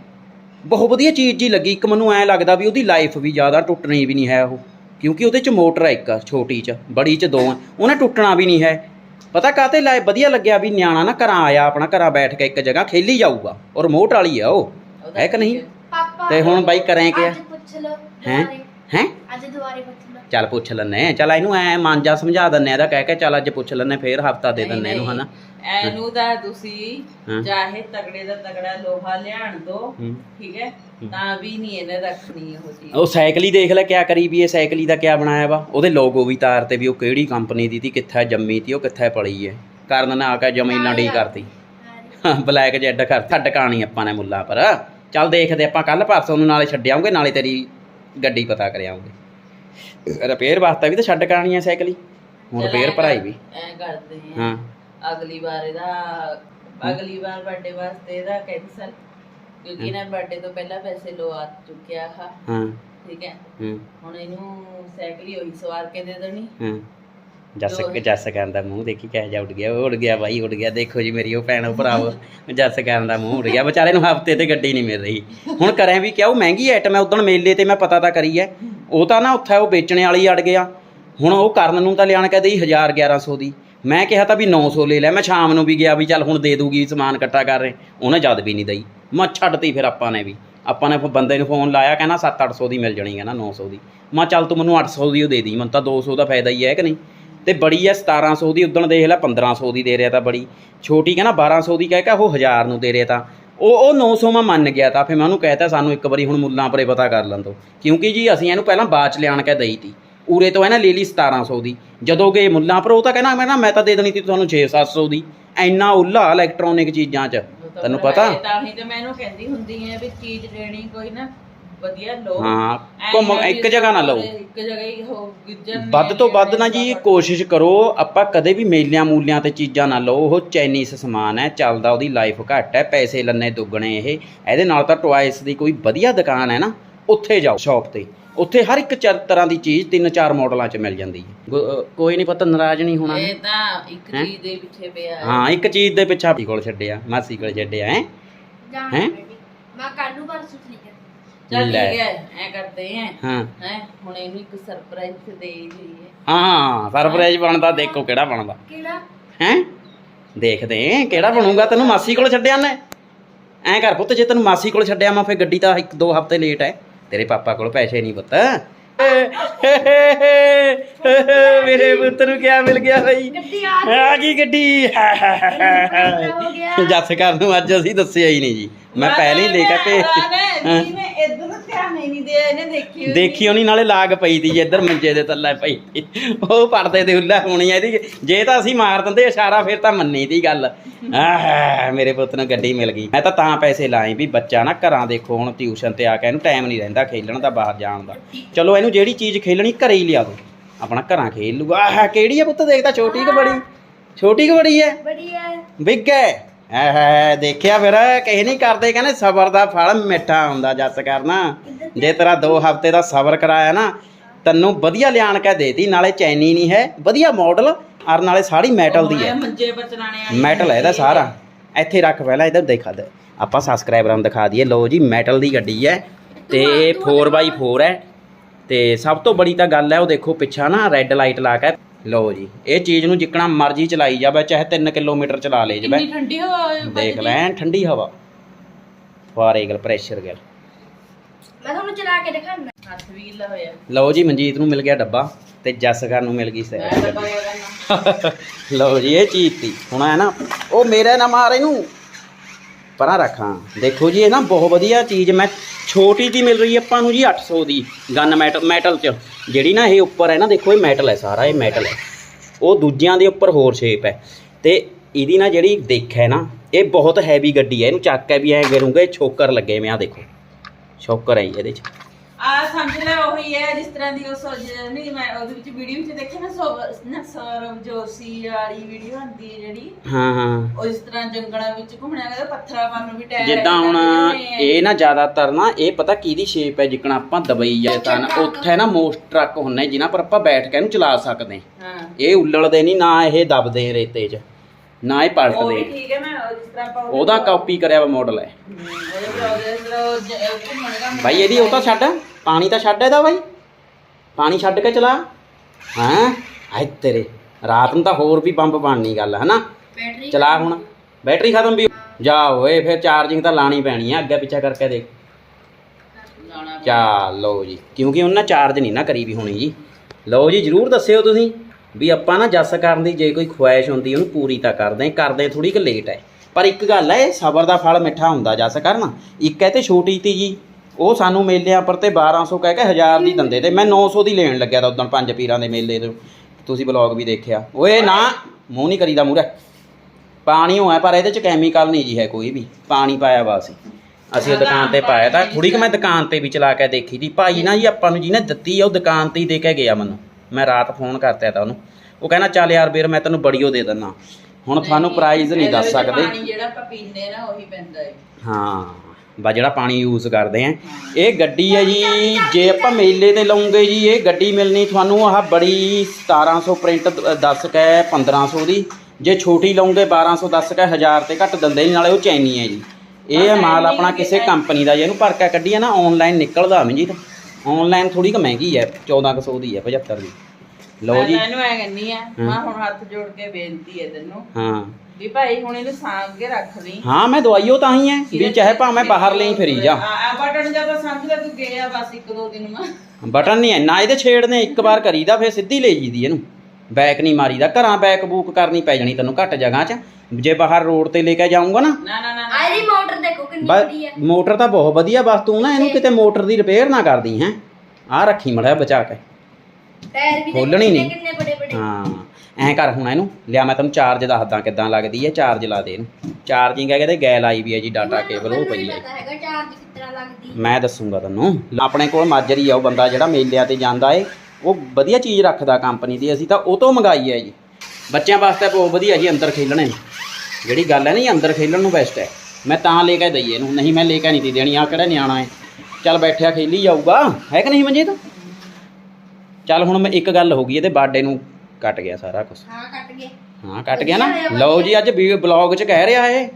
ਬਹੁਤ ਵਧੀਆ ਚੀਜ਼ ਜੀ ਲੱਗੀ। ਇੱਕ ਮੈਨੂੰ ਐ ਲੱਗਦਾ ਵੀ ਉਹਦੀ ਲਾਈਫ ਵੀ ਜ਼ਿਆਦਾ ਟੁੱਟਣੀ ਵੀ ਨਹੀਂ ਹੈ ਉਹ। ਕਿਉਂਕਿ ਉਹਦੇ ਚ ਮੋਟਰ ਹੈ ਇੱਕ ਛੋਟੀ ਚ ਬੜੀ ਚ ਦੋ ਉਹਨੇ ਟੁੱਟਣਾ ਵੀ ਨਹੀਂ ਹੈ। ਪਤਾ ਕਾਤੇ ਲਾਇ ਵਧੀਆ ਲੱਗਿਆ ਵੀ ਨਿਆਣਾ ਨਾ ਘਰਾਂ ਆਇਆ ਆਪਣਾ ਘਰਾਂ ਬੈਠ ਕੇ ਇੱਕ ਜਗ੍ਹਾ ਖੇਲੀ ਜਾਊਗਾ। ਔਰ ਰਿਮੋਟ ਵਾਲੀ ਆ ਉਹ ਹੈ ਕਿ ਨਹੀਂ? ਤੇ ਹੁਣ ਬਾਈ ਕਰਾਂ ਕਿ ਪੁੱਛ ਲਓ ਹੈਂ? ਹੈ? ਅੱਜ ਦੁਬਾਰੇ ਪੁੱਛ ਲਓ। ਚੱਲ ਪੁੱਛ ਲੈਨੇ ਚੱਲ ਇਹਨੂੰ ਐ ਮਨ ਜਾ ਸਮਝਾ ਦਿੰਨੇ ਇਹਦਾ ਕਹਿ ਕੇ ਚੱਲ ਅੱਜ ਪੁੱਛ ਲੈਨੇ ਫੇਰ ਹਫਤਾ ਦੇ ਦਿੰਨੇ ਇਹਨੂੰ ਹਨਾ? ਐਨੂੰ ਤਾਂ ਤੁਸੀਂ। ਚਾਹੇ ਤਗੜੇ ਦਾ ਤਗੜਾ ਲੋਹਾ ਲਿਆਣ ਦੋ। ਠੀਕ ਹੈ? ਤਾਂ ਵੀ ਨਹੀਂ ਇਹਨੇ ਰੱਖਣੀ ਉਹ ਚੀਜ਼ ਉਹ ਸਾਈਕਲ ਹੀ ਦੇਖ ਲੈ ਕਿਆ ਕਰੀ ਵੀ ਇਹ ਸਾਈਕਲ ਹੀ ਦਾ ਕਿਆ ਬਣਾਇਆ ਵਾ? ਉਹਦੇ ਲੋਗੋ ਵੀ ਤਾਰ ਤੇ ਵੀ ਉਹ ਕਿਹੜੀ ਕੰਪਨੀ ਦੀ ਤੀ ਕਿੱਥੇ ਜੰਮੀ ਤੀ ਉਹ ਕਿੱਥੇ ਪਲੀ ਹੈ। ਕਰਨ ਨੇ ਆ ਕੇ ਜਮੀ ਲੜੀ ਕਰਤੀ। ਬਲੈਕ ਜੈਡ ਕਰ ਛੱਡ ਕਾਣੀ ਆਪਾਂ ਨੇ ਮੁੱਲਾ ਪਰ। ਚੱਲ ਦੇਖਦੇ ਆਪਾਂ ਕੱਲ ਪਰਸੋਂ ਨੂੰ ਨਾਲੇ ਛੱਡ ਆਉਂਗੇ ਨਾਲੇ ਤੇਰੀ ਗੱਡੀ ਪਤਾ ਕਰ ਆਉਂਗੇ। ਰਿਪੇਅਰ ਵਾਸਤੇ ਵੀ ਤਾਂ ਛੱਡ ਕਾਣੀ ਹੈ ਸਾਈਕਲ। ਹੀ ਹੁਣ ਰਿਪੇਅਰ ਭਰਾਈ ਵੀ। ਐਂ ਕਰਦੇ ਆ ਹਾਂ। ਅਗਲੀ ਵਾਰ ਇਹਦਾ ਅਗਲੀ ਵਾਰ ਬਰਥਡੇ ਵਾਸਤੇ ਇਹਦਾ ਕੈਂਸਲ ਕਿਉਂਕਿ ਇਹਨਾਂ ਬਰਥਡੇ ਤੋਂ ਪਹਿਲਾਂ ਪੈਸੇ ਲਵਾ ਚੁੱਕਿਆ ਹਾਂ ਹਾਂ। ਠੀਕ ਹੈ। ਹੁਣ ਇਹਨੂੰ ਸਾਈਕਲ ਹੀ ਉਹੀ ਸਵਾਰ ਕੇ ਦੇ ਦੇਣੀ। ਹਾਂ। ਜੱਸ। ਜੱਸ ਕਰਨ ਦਾ ਮੂੰਹ ਦੇਖੀ ਕਹਿ ਜਾ ਉੱਡ ਗਿਆ ਉਹ ਉੱਡ ਗਿਆ ਬਾਈ ਉੱਡ ਗਿਆ ਦੇਖੋ ਜੀ ਮੇਰੀ ਉਹ ਭੈਣ ਭਰਾਵੋ ਜੱਸ ਕਰਨ ਦਾ ਮੂੰਹ ਉੱਡ ਗਿਆ। ਵਿਚਾਰੇ ਨੂੰ ਹਫ਼ਤੇ ਤੇ ਗੱਡੀ ਨਹੀਂ ਮਿਲ ਰਹੀ। ਹੁਣ ਕਰਿਆ ਵੀ ਕਿਹਾ ਉਹ ਮਹਿੰਗੀ ਆਈਟਮ ਹੈ ਉਦੋਂ ਮੇਲੇ ਤੇ ਮੈਂ ਪਤਾ ਤਾਂ ਕਰੀ ਹੈ। ਉਹ ਤਾਂ ਨਾ ਉੱਥੇ ਉਹ ਵੇਚਣੇ ਵਾਲੀ ਅੜ ਗਿਆ। ਹੁਣ ਉਹ ਕਰਨ ਨੂੰ ਤਾਂ ਲਿਆਣ ਕੇ ਦੇਈ 1000 1100 ਦੀ। ਮੈਂ ਕਿਹਾ ਤਾਂ ਵੀ 900 ਲੈ ਲੈ, ਮੈਂ ਸ਼ਾਮ ਨੂੰ ਵੀ ਗਿਆ ਵੀ ਚੱਲ ਹੁਣ ਦੇ ਦੂਗੀ, ਸਮਾਨ ਇਕੱਠਾ ਕਰ ਰਹੇ। ਉਹਨੇ ਜਦ ਵੀ ਨਹੀਂ ਦਈ। ਮੈਂ ਛੱਡਤੀ ਫਿਰ ਆਪਾਂ ਨੇ ਵੀ। ਆਪਾਂ ਨੇ ਬੰਦੇ ਨੂੰ ਫੋਨ ਲਾਇਆ, ਕਹਿੰਦਾ 7-800 ਦੀ ਮਿਲ ਜਣੀ, ਕਹਿੰਦਾ 900 ਦੀ। ਮੈਂ ਚੱਲ ਤੂੰ ਮੈਨੂੰ 800 ਦੀ ਉਹ ਦੇ ਦੀ ਮੈਨੂੰ ਤਾਂ 200 ਦਾ ਫਾਇਦਾ ਹੀ ਹੈ ਕਿ ਨਹੀਂ? ਤੇ ਬੜੀ ਹੈ 1700 ਦੀ ਉਦੋਂ ਦੇਖ ਲੈ 1500 ਦੀ ਦੇ ਰਿਹਾ ਤਾਂ ਬੜੀ। ਛੋਟੀ ਕਹਿੰਦਾ 1200 ਦੀ ਕਹਿ ਕੇ ਉਹ 1000 ਨੂੰ ਦੇ ਰਿਹਾ ਤਾਂ। ਉਹ ਉਹ 900 ਮੈਂ ਮੰਨ ਗਿਆ ਤਾਂ, ਫਿਰ ਮੈਂ ਉਹਨੂੰ ਕਹਿਤਾ ਸਾਨੂੰ ਇੱਕ ਵਾਰੀ ਹੁਣ ਮੁੱਲਾਂ ਪਰੇ ਪਤਾ ਕਰ ਲੈਣ ਕਿਉਂਕਿ ਜੀ ਅਸੀਂ ਇਹਨੂੰ ਪਹਿਲਾਂ ਬਾਅਦ ਚ ਲਿਆਣ ਕੇ ਦਈ ਤੀ। ਉਰੇ ਤੋਂ ਇਹਨੇ ਲੈ ਲਈ 1700 ਦੀ। ਜਦੋਂ ਗਏ ਮੁੱਲਾਂ ਪਰ ਉਹ ਤਾਂ ਕਹਿੰਦਾ ਮੈਂ ਨਾ ਮੈਂ ਤਾਂ ਦੇ ਦੇਣੀ ਤੀ ਤੁਹਾਨੂੰ 6-700 ਦੀ। ਇੰਨਾ ਉੱਲਾ ਇਲੈਕਟ੍ਰੋਨਿਕ ਚੀਜ਼ਾਂ 'ਚ। ਤੈਨੂੰ ਪਤਾ? ਤਾਂ ਹੀ ਤੇ ਮੈਂ ਇਹਨੂੰ ਕਹਿੰਦੀ ਹੁੰਦੀ ਹੈ ਵੀ ਚੀਜ਼ ਲੈਣੀ ਕੋਈ ਨਾ ਵਧੀਆ ਲਓ। ਹਾਂ ਘੁੰਮ ਨਾ ਇੱਕ ਜਗ੍ਹਾ ਨਾ ਲਓ। ਇੱਕ ਜਗ੍ਹਾ ਹੀ ਹੋ ਗਿੱਜਣ ਵੱਧ ਤੋਂ ਵੱਧ ਨਾ ਜੀ ਕੋਸ਼ਿਸ਼ ਕਰੋ ਆਪਾਂ ਕਦੇ ਵੀ ਮੇਲਿਆਂ ਮੂਲਿਆਂ ਤੇ ਚੀਜ਼ਾਂ ਨਾ ਲਓ। ਉਹ ਚਾਈਨੀਸ ਸਮਾਨ ਹੈ ਚੱਲਦਾ ਉਹਦੀ ਲਾਈਫ ਘੱਟ ਹੈ ਪੈਸੇ ਲੰਨੇ ਦੁੱਗਣੇ ਇਹ। ਇਹਦੇ ਨਾਲ ਤਾਂ ਟਵਾਈਸ ਦੀ ਕੋਈ ਵਧੀਆ ਦੁਕਾਨ ਹੈ ਨਾ ਉੱਥੇ ਜਾਓ ਸ਼ਾਪ ਤੇ। ਉੱਥੇ ਹਰ ਇੱਕ ਚਰ- ਤਰ੍ਹਾਂ ਦੀ ਚੀਜ਼ ਤਿੰਨ ਚਾਰ ਮਾਡਲਾਂ 'ਚ ਮਿਲ ਜਾਂਦੀ ਹੈ। ਗੋ- ਅਹ ਕੋਈ ਨਹੀਂ ਪਤਾ ਨਾਰਾਜ਼ ਨਹੀਂ ਹੋਣਾ। ਇਹ ਤਾਂ ਇੱਕ ਹੈਂ? ਚੀਜ਼ ਦੇ ਪਿੱਛੇ ਪਿਆ ਹੈ। ਹਾਂ ਇੱਕ ਚੀਜ਼ ਦੇ ਪਿੱਛਾ ਮਾਸੀ ਕੋਲ ਛੱਡਿਆ ਮਾਸੀ ਕੋਲ ਛੱਡਿਆ ਹੈ? ਜਾਣਾ ਹੈਂ? ਪੈਣੀ। ਮੈਂ ਕੱਲ ਨੂੰ ਪਰਸੋਂ ਚਲੀ ਜਾਣਾ ਚੱਲ ਲੈ। ਠੀਕ ਹੈ ਐ ਕਰਦੇ ਹਾਂ। ਹੈ ਹੁਣ ਇਹਨੂੰ ਇੱਕ ਸਰਪ੍ਰਾਈਜ਼ ਦੇ ਦਈਏ। ਹਾਂ ਸਰਪ੍ਰਾਈਜ਼ ਬਣਦਾ ਦੇਖੋ ਕਿਹੜਾ ਬਣਦਾ। ਕਿਹੜਾ? ਹੈਂ? ਦੇਖਦੇ ਆਂ ਕਿਹੜਾ ਬਣੂਗਾ ਤੈਨੂੰ ਮਾਸੀ ਕੋਲ ਛੱਡਿਆ ਨੇ ਐਂ ਕਰ ਪੁੱਤ ਜੇ ਤੈਨੂੰ ਮਾਸੀ ਕੋਲ ਛੱਡਿਆ ਮੈਂ ਫੇ ਗੱਡੀ ਤਾਂ ਇੱਕ ਦੋ ਹਫ਼ਤੇ ਲੇਟ ਹੈ। ਤੇਰੇ ਪਾਪਾ ਕੋਲ ਪੈਸੇ ਨਹੀਂ ਪੁੱਤ। ਮੇਰੇ ਪੁੱਤ ਨੂੰ ਕਿਆ ਮਿਲ ਗਿਆ ਬਈ? ਆ ਗਈ। ਗੱਡੀ। ਜੱਸ ਕਰ ਨੂੰ ਅੱਜ ਅਸੀਂ ਦੱਸਿਆ ਹੀ ਨਹੀਂ ਜੀ। ਮੈਂ ਪਹਿਲੇ ਹੀ ਲੈ ਕੇ ਭੇਜਤੀ ਮੈਂ ਇਧਰ ਨੂੰ ਧਿਆਨ ਹੀ ਨਹੀਂ ਦਿਆ ਇਹਨੇ ਦੇਖੀ। ਦੇਖੀ ਉਹਨੀ ਨਾਲੇ ਲਾਗ ਪਈ ਤੀ ਜੀ ਇੱਧਰ ਮੰਜੇ ਦੇ ਥੱਲੇ ਪਈ ਤੀ। ਉਹ ਪੜਦੇ ਦੇ ਉੱਲਾ ਹੋਣੀ ਆ ਇਹਦੀ। ਜੇ ਤਾਂ ਅਸੀਂ ਮਾਰ ਦਿੰਦੇ ਇਸ਼ਾਰਾ ਫਿਰ ਤਾਂ ਮੰਨੀ ਤੀ ਗੱਲ। ਆਹ ਮੇਰੇ ਪੁੱਤ ਨੂੰ ਗੱਡੀ ਮਿਲ ਗਈ। ਮੈਂ ਤਾਂ ਤਾਂ ਪੈਸੇ ਲਾਏ ਵੀ ਬੱਚਾ ਨਾ ਘਰਾਂ ਦੇਖੋ ਹੁਣ ਟਿਊਸ਼ਨ ਤੇ ਆ ਕੇ ਇਹਨੂੰ ਟਾਈਮ ਨਹੀਂ ਰਹਿੰਦਾ ਖੇਲਣ ਦਾ ਬਾਹਰ ਜਾਣ ਦਾ। ਚਲੋ ਇਹਨੂੰ ਜਿਹੜੀ ਚੀਜ਼ ਖੇਲਣੀ ਘਰੇ ਹੀ ਲਿਆ ਦੋ। ਆਪਣਾ ਘਰਾਂ ਖੇਲ ਲੂਗਾ। ਆਹ ਕਿਹੜੀ ਆ ਪੁੱਤ ਦੇਖਦਾ ਛੋਟੀ ਕਿ ਬੜੀ। ਛੋਟੀ ਕਿ ਬੜੀ ਹੈ ਬੜੀ ਹੈ ਬਿੱਗ ਹੈ ਐ ਦੇਖਿਆ ਫਿਰ ਕਹੇ ਨਹੀਂ ਕਰਦੇ ਕਹਿੰਦੇ ਸਬਰ ਦਾ ਫਲ ਮਿੱਠਾ ਹੁੰਦਾ ਜੱਸ ਕਰਨਾ। ਜੇ ਤੇਰਾ 2 ਹਫ਼ਤੇ ਦਾ ਸਬਰ ਕਰਾਇਆ ਨਾ ਤੈਨੂੰ ਵਧੀਆ ਲਿਆਣ ਕੇ ਦੇਤੀ ਨਾਲੇ ਚੈਨੀ ਨਹੀਂ ਹੈ ਵਧੀਆ ਮਾਡਲ ਔਰ ਨਾਲੇ ਸਾੜੀ ਮੈਟਲ ਦੀ ਹੈ। ਮੰਜੇ ਮੈਟਲ ਹੈ ਇਹਦਾ ਸਾਰਾ। ਇੱਥੇ ਰੱਖ ਪਹਿਲਾਂ ਇਹਦਾ ਦਿਖਾ ਦੇ ਆਪਾਂ ਸਬਸਕ੍ਰਾਈਬਰਾਂ ਨੂੰ ਦਿਖਾ ਦਈਏ ਲਓ ਜੀ ਮੈਟਲ ਦੀ ਗੱਡੀ ਹੈ ਤੇ 4x4 ਹੈ। ਤੇ ਸਭ ਤੋਂ ਬੜੀ ਤਾਂ ਗੱਲ ਹੈ ਉਹ ਦੇਖੋ ਪਿੱਛਾ ਨਾ ਰੈੱਡ ਲਾਈਟ ਲਾ ਕੇ ਲਓ ਜੀ ਇਹ ਚੀਜ਼ ਨੂੰ ਜਿੱਕਣਾ ਮਰਜ਼ੀ ਚਲਾਈ ਜਾਵੇ ਚਾਹੇ 3 ਕਿਲੋਮੀਟਰ ਚਲਾ ਲੇ ਜਾਵੇ। ਕਿੰਨੀ ਠੰਡੀ ਹਵਾ ਦੇਖ ਲੈ ਐਨ ਠੰਡੀ ਹਵਾ। ਫੁਆਰੇ ਗਲ ਪ੍ਰੈਸ਼ਰ ਗਲ। ਮੈਂ ਤੁਹਾਨੂੰ ਚਲਾ ਕੇ ਦਿਖਾਉਣਾ ਹੱਥ ਵੀ ਗਿੱਲਾ ਹੋਇਆ। ਲਓ ਜੀ ਮਨਜੀਤ ਨੂੰ ਮਿਲ ਗਿਆ ਡੱਬਾ ਤੇ ਜਸਕਰ ਨੂੰ ਮਿਲ ਗਈ ਕਰਨਾ। ਲਓ ਜੀ ਇਹ ਚੀਜ਼ ਤੀ ਹੁਣ ਹੈ ਨਾ ਉਹ ਮੇਰੇ ਨਾ ਮਾਰ ਇਹਨੂੰ। ਪਰਾਂ ਰੱਖਾਂ ਦੇਖੋ ਜੀ ਇਹ ਨਾ ਬਹੁਤ ਵਧੀਆ ਚੀਜ਼ ਮੈਂ ਛੋਟੀ ਦੀ ਮਿਲ ਰਹੀ ਹੈ ਆਪਾਂ ਨੂੰ ਜੀ 800 ਦੀ। ਗਨ ਮੈਟਲ ਮੈਟਲ ਚ। ਜਿਹੜੀ ਨਾ ਇਹ ਉੱਪਰ ਹੈ ਨਾ, ਦੇਖੋ ਇਹ ਮੈਟਲ ਹੈ ਸਾਰਾ, ਇਹ ਮੈਟਲ ਹੈ। ਉਹ ਦੂਜਿਆਂ ਦੇ ਉੱਪਰ ਹੋਰ ਸ਼ੇਪ ਹੈ। ਤੇ ਇਹਦੀ ਨਾ ਜਿਹੜੀ ਦੇਖ ਹੈ ਨਾ, ਇਹ ਬਹੁਤ ਹੈਵੀ ਗੱਡੀ ਹੈ। ਇਹਨੂੰ ਚੱਕ ਹੈ ਵੀ ਐ ਕਰੂੰਗਾ ਇਹ ਛੋਕਰ ਲੱਗੇ ਮੈਂ ਆ, ਦੇਖੋ। ਛੋਕਰ ਹੈ ਜੀ ਇਹਦੇ ਚ। ਆ ਸਮਝ ਲੈ ਉਹੀ ਹੈ ਜਿਸ ਤਰ੍ਹਾਂ ਦੀ ਉਹ ਸੋਜ ਨਹੀਂ ਮੈਂ ਉਹਦੇ ਵਿੱਚ ਵੀਡੀਓ ਵਿੱਚ ਦੇਖਿਆ ਨਾ ਸੋ ਨਾ ਸੌਰਵ ਜੋਸ਼ੀ ਵਾਲੀ ਵੀਡੀਓ ਹੁੰਦੀ ਹੈ ਜਿਹੜੀ। ਹਾਂ ਹਾਂ। ਉਹ ਇਸ ਤਰ੍ਹਾਂ ਜੰਗਲਾਂ ਵਿੱਚ ਘੁੰਮਣਾ ਕਹਿੰਦਾ ਪੱਥਰਾਂ ਵਾਂਗ ਵੀ ਟਾਇਰ ਜਿੱਦਾਂ ਹੁਣ ਇਹ ਨਾ ਜ਼ਿਆਦਾਤਰ ਨਾ ਇਹ ਪਤਾ ਕਿਹਦੀ ਸ਼ੇਪ ਹੈ ਜਿੱਕਣਾ ਆਪਾਂ ਦਬਈ ਜਾਂ ਤਾਂ ਉੱਥੇ ਨਾ ਮੋਸਟ ਟਰੱਕ ਹੁੰਨੇ ਜਿਨ੍ਹਾਂ ਪਰ ਆਪਾਂ ਬੈਠ ਕੇ ਇਹਨੂੰ ਚਲਾ ਸਕਦੇ ਹਾਂ। ਇਹ ਉੱਲੜਦੇ ਨਹੀਂ ਨਾ ਇਹ ਦਬਦੇ ਰੇਤੇ 'ਚ। ਨਾ ਇਹ ਉਹ ਵੀ ਪਲਟਦੇ ਠੀਕ ਹੈ ਮੈਂ ਉਹ ਜਿਸ ਤਰ੍ਹਾਂ ਆਪਾਂ ਉਹਦਾ ਕਾਪੀ ਕਰਿਆ ਵਾ ਮਾਡਲ ਹੈ। ਹਮ, ਉਹਦੇ ਪਰ ਉਹਦੇ ਜਿਹੜਾ ਉਹ ਜ- ਉਹ ਘੁੰਮਣ ਦਾ ਬਾਈ ਇਹਦੀ ਉਹ ਤਾਂ ਛੱਡ। ਪਾਣੀ ਤਾਂ ਛੱਡ ਇਹਦਾ ਬਾਈ। ਪਾਣੀ ਛੱਡ ਕੇ ਚਲਾ। ਹਾਂ? ਆਏ ਤੇਰੇ। ਰਾਤ ਨੂੰ ਤਾਂ ਹੋਰ ਵੀ ਬੰਬ ਬਣਨੀ ਗੱਲ ਹੈ ਨਾ ਬੈਟਰੀ ਚਲਾ ਹੁਣ। ਬੈਟਰੀ ਖਤਮ ਵੀ ਜਾ ਓਏ ਫਿਰ ਚਾਰਜਿੰਗ ਤਾਂ ਲਾਣੀ ਪੈਣੀ ਆ ਅੱਗੇ ਪਿੱਛੇ ਕਰਕੇ ਦੇਖ। ਲਾਉਣਾ ਚਲੋ ਜੀ। ਕਿਉਂਕਿ ਉਹਨਾਂ ਚਾਰਜ ਨਹੀਂ ਨਾ ਕਰੀ ਵੀ ਹੋਣੀ ਜੀ। ਲਓ ਜੀ ਜਰੂਰ ਦੱਸਿਓ ਤੁਸੀਂ। ਵੀ ਆਪਾਂ ਨਾ ਜੱਸ ਕਰਨ ਦੀ ਜੇ ਕੋਈ ਖੁਆਇਸ਼ ਹੁੰਦੀ, ਉਹਨੂੰ ਪੂਰੀ ਤਾਂ ਕਰਦੇ ਕਰਦੇ ਥੋੜੀ ਕਿ ਲੇਟ ਹੈ ਪਰ ਇੱਕ ਗੱਲ ਹੈ ਸਬਰ ਦਾ ਫਲ ਮਿੱਠਾ ਹੁੰਦਾ ਜੱਸ ਕਰਨ। ਇੱਕ ਹੈ ਤੇ ਛੋਟੀ ਤੀ ਜੀ, ਉਹ ਸਾਨੂੰ ਮੇਲਿਆਂ ਪਰ ਤੇ 1200 ਕਹਿ ਕੇ 1000 ਦੀ ਦਿੰਦੇ ਤੇ ਮੈਂ 900 ਦੀ ਲੈਣ ਲੱਗਿਆ ਤਾਂ ਉਦੋਂ ਪੰਜ ਪੀਰਾਂ ਦੇ ਮੇਲੇ ਤੋਂ। ਤੁਸੀਂ ਬਲੌਗ ਵੀ ਦੇਖਿਆ। ਓਏ ਨਾ, ਮੂੰਹ ਨਹੀਂ ਕਰੀਦਾ ਮੂਰੇ ਪਾਣੀ ਹੋਇਆ, ਪਰ ਇਹਦੇ ਚ ਕੈਮੀਕਲ ਨਹੀਂ ਜੀ ਹੈ ਕੋਈ ਵੀ। ਪਾਣੀ ਪਾਇਆ ਵਾ ਅਸੀਂ। ਅਸੀਂ ਉਹ ਦੁਕਾਨ ਤੇ ਪਾਇਆ ਤਾਂ ਥੋੜੀ ਕਿ ਮੈਂ ਦੁਕਾਨ ਤੇ ਵੀ ਚਲਾ ਕੇ ਦੇਖੀ ਦੀ ਭਾਈ ਨਾ ਜੀ, ਆਪਾਂ ਨੂੰ ਜੀ ਜਿਹਨੇ ਦਿੱਤੀ ਆ, ਉਹ ਦੁਕਾਨ ਤੇ ਹੀ ਦੇ ਕੇ ਗਿਆ ਮੈਨੂੰ। ਮੈਂ ਰਾਤ ਫੋਨ ਕਰਤਾ ਤਾਂ ਉਹਨੂੰ। ਉਹ ਕਹਿੰਦਾ ਚੱਲ ਯਾਰ ਵੀਰ ਮੈਂ ਤੈਨੂੰ ਬੜੀਓ ਦੇ ਦਿੰਦਾ। ਹੁਣ ਤੁਹਾਨੂੰ ਪ੍ਰਾਈਜ਼ ਨਹੀਂ ਦੱਸ ਸਕਦੇ। ਪਾਣੀ ਜਿਹੜਾ ਆਪਾਂ ਪੀਂਦੇ ਨਾ ਉਹੀ ਪੈਂਦਾ ਹੈ ਹਾਂ ਬਾ ਜਿਹੜਾ ਪਾਣੀ ਯੂਜ਼ ਕਰਦੇ ਆ। ਇਹ ਗੱਡੀ ਹੈ ਜੀ ਜੇ ਆਪਾਂ ਮੇਲੇ ਤੇ ਲਾਉਂਗੇ ਜੀ ਇਹ ਗੱਡੀ ਮਿਲਣੀ ਤੁਹਾਨੂੰ ਆਹ ਬੜੀ 1700 ਪ੍ਰਿੰਟ ਦੱਸ ਕੇ 1500 ਦੀ। ਜੇ ਛੋਟੀ ਲਾਉਂਗੇ 1200 ਦੱਸ ਕੇ 1000 ਤੇ ਘੱਟ ਦਿੰਦੇ ਨਹੀਂ ਨਾਲੇ ਉਹ ਚੈਨੀ ਹੈ ਜੀ। ਇਹ ਮਾਲ ਆਪਣਾ ਕਿਸੇ ਕੰਪਨੀ ਦਾ ਜੀ ਇਹਨੂੰ ਭਰ ਕੇ ਕੱਢੀਏ ਨਾ ਆਨਲਾਈਨ ਨਿਕਲਦਾ ਮੈਂ ਜੀ ਆਨਲਾਈਨ ਥੋੜੀ ਕੁ ਮਹਿੰਗੀ ਹੈ 1400 ਦੀ ਹੈ 75 ਦੀ। ਲਓ ਜੀ। ਮੈਂ ਇਹਨੂੰ ਐ ਕਹਿੰਨੀ ਆ ਮੈਂ ਹੁਣ ਹੱਥ ਜੋੜ ਕੇ ਬੇਨਤੀ ਹੈ ਤੈਨੂੰ। ਹਾਂ। ਵੀ ਭਾਈ ਹੁਣ ਇਹਨੂੰ ਸਾਂਭ ਕੇ ਰੱਖ ਲਈ। ਹਾਂ ਮੈਂ ਦਵਾਈਓ ਤਾਂ ਹੀ ਹੈ ਵੀ ਚਾਹੇ ਭਾਵੇਂ ਬਾਹਰ ਲਈ ਫਿਰੀ ਜਾ। ਆ ਬਟਨ ਜਦੋਂ ਸਮਝ ਲੈ ਤੂੰ ਗਿਆ ਬਸ ਇੱਕ ਦੋ ਦਿਨ ਮੈਂ। ਬਟਨ ਨਹੀਂ ਇੰਨਾ ਇਹਦੇ ਛੇੜਨੇ ਇੱਕ ਵਾਰ ਕਰੀਦਾ ਫਿਰ ਸਿੱਧੀ ਲੈ ਜੀਦੀ ਇਹਨੂੰ। ਬੈਕ ਨਹੀਂ ਮਾਰੀਦਾ ਘਰਾਂ ਬੈਕ ਬੂਕ ਕਰਨੀ ਪੈ ਜਾਣੀ ਤੈਨੂੰ ਘੱਟ ਜਗ੍ਹਾ 'ਚ। ਜੇ ਬਾਹਰ ਰੋਡ ਤੇ ਲੈ ਕੇ ਜਾਊਂਗਾ ਨਾ ਨਾ ਨਾ ਨਾ ਆਹ ਇਹਦੀ ਮੋਟਰ ਦੇਖੋ ਕਿੰਨੀ ਵੱਡੀ ਹੈ। ਮੋਟਰ ਤਾਂ ਬਹੁਤ ਵਧੀਆ ਬਸ ਤੂੰ ਨਾ ਇਹਨੂੰ ਕਿਤੇ ਮੋਟਰ ਦੀ ਰਿਪੇਅਰ ਨਾ ਕਰਦੀ ਹੈ। ਆ ਰੱਖੀ ਮੜਿਆ ਬਚਾ ਕੇ। ਟਾਇਰ ਵੀ ਦੇਖੋ ਖੋਲਣੀ ਨਹੀਂ। ਕਿੰਨੇ ਬੜੇ ਬੜੇ ਹਾਂ ਐਂ ਕਰ ਹੁਣ ਇਹਨੂੰ। ਲਿਆ ਮੈਂ ਤੈਨੂੰ ਚਾਰਜ ਦੱਸਦਾ ਕਿੱਦਾਂ ਲੱਗਦੀ ਹੈ ਚਾਰਜ ਲਾ ਦੇ ਇਹਨੂੰ। ਚਾਰਜਿੰਗ ਹੈ ਕਹਿੰਦੇ ਗੈਲ ਆਈ ਵੀ ਹੈ ਜੀ ਡਾਟਾ ਕੇਬਲ ਉਹ ਪਈ ਹੈ। ਪਤਾ ਹੈਗਾ ਚਾਰਜ ਕਿਸ ਤਰ੍ਹਾਂ ਲੱਗਦੀ ਮੈਂ ਦੱਸੂਗਾ ਤੈਨੂੰ। ਆਪਣੇ ਕੋਲ ਮਾਜਰੀ ਆ ਉਹ ਬੰਦਾ ਜਿਹੜਾ ਮੇਲਿਆਂ ਤੇ ਜਾਂਦਾ ਏ। ਉਹ ਵਧੀਆ ਚੀਜ਼ ਰੱਖਦਾ ਕੰਪਨੀ ਦੀ ਅਸੀਂ ਤਾਂ ਉਹ ਤੋਂ ਮੰਗਾਈ ਹੈ ਜੀ। ਬੱਚਿਆਂ ਵਾਸਤੇ ਬਹੁਤ ਵਧੀਆ ਜੀ ਅੰਦਰ ਖੇਲਣੇ। ਜਿਹੜੀ ਗੱਲ ਹੈ ਨਹੀਂ ਅੰਦਰ ਖੇਲਣ ਨੂੰ ਬੈਸਟ ਹੈ। ਮੈਂ ਤਾਂ ਲੈ ਕੇ ਦਈ ਇਹਨੂੰ ਨਹੀਂ ਮੈਂ ਲੈ ਕੇ ਨਹੀਂ ਤੀ ਦੇਣੀ ਆ ਕਿਹੜਾ ਨਿਆਣਾ ਹੈ। ਚੱਲ ਬੈਠਿਆ ਖੇਲੀ ਜਾਊਗਾ। ਹੈ ਕਿ ਨਹੀਂ ਮਨਜੀਤ ਚੱਲ ਹੁਣ ਮੈਂ ਇੱਕ ਗੱਲ ਹੋ ਗਈ ਇਹਦੇ ਬਰਥਡੇ ਨੂੰ ਕੱਟ ਗਿਆ ਸਾਰਾ ਕੁਝ ਹਾਂ ਕੱਟ ਗਏ ਹਾਂ ਕੱਟ ਗਿਆ ਨਾ। ਲਓ ਜੀ ਅੱਜ ਬਲੌਗ 'ਚ ਕਹਿ ਰਿਹਾ ਏ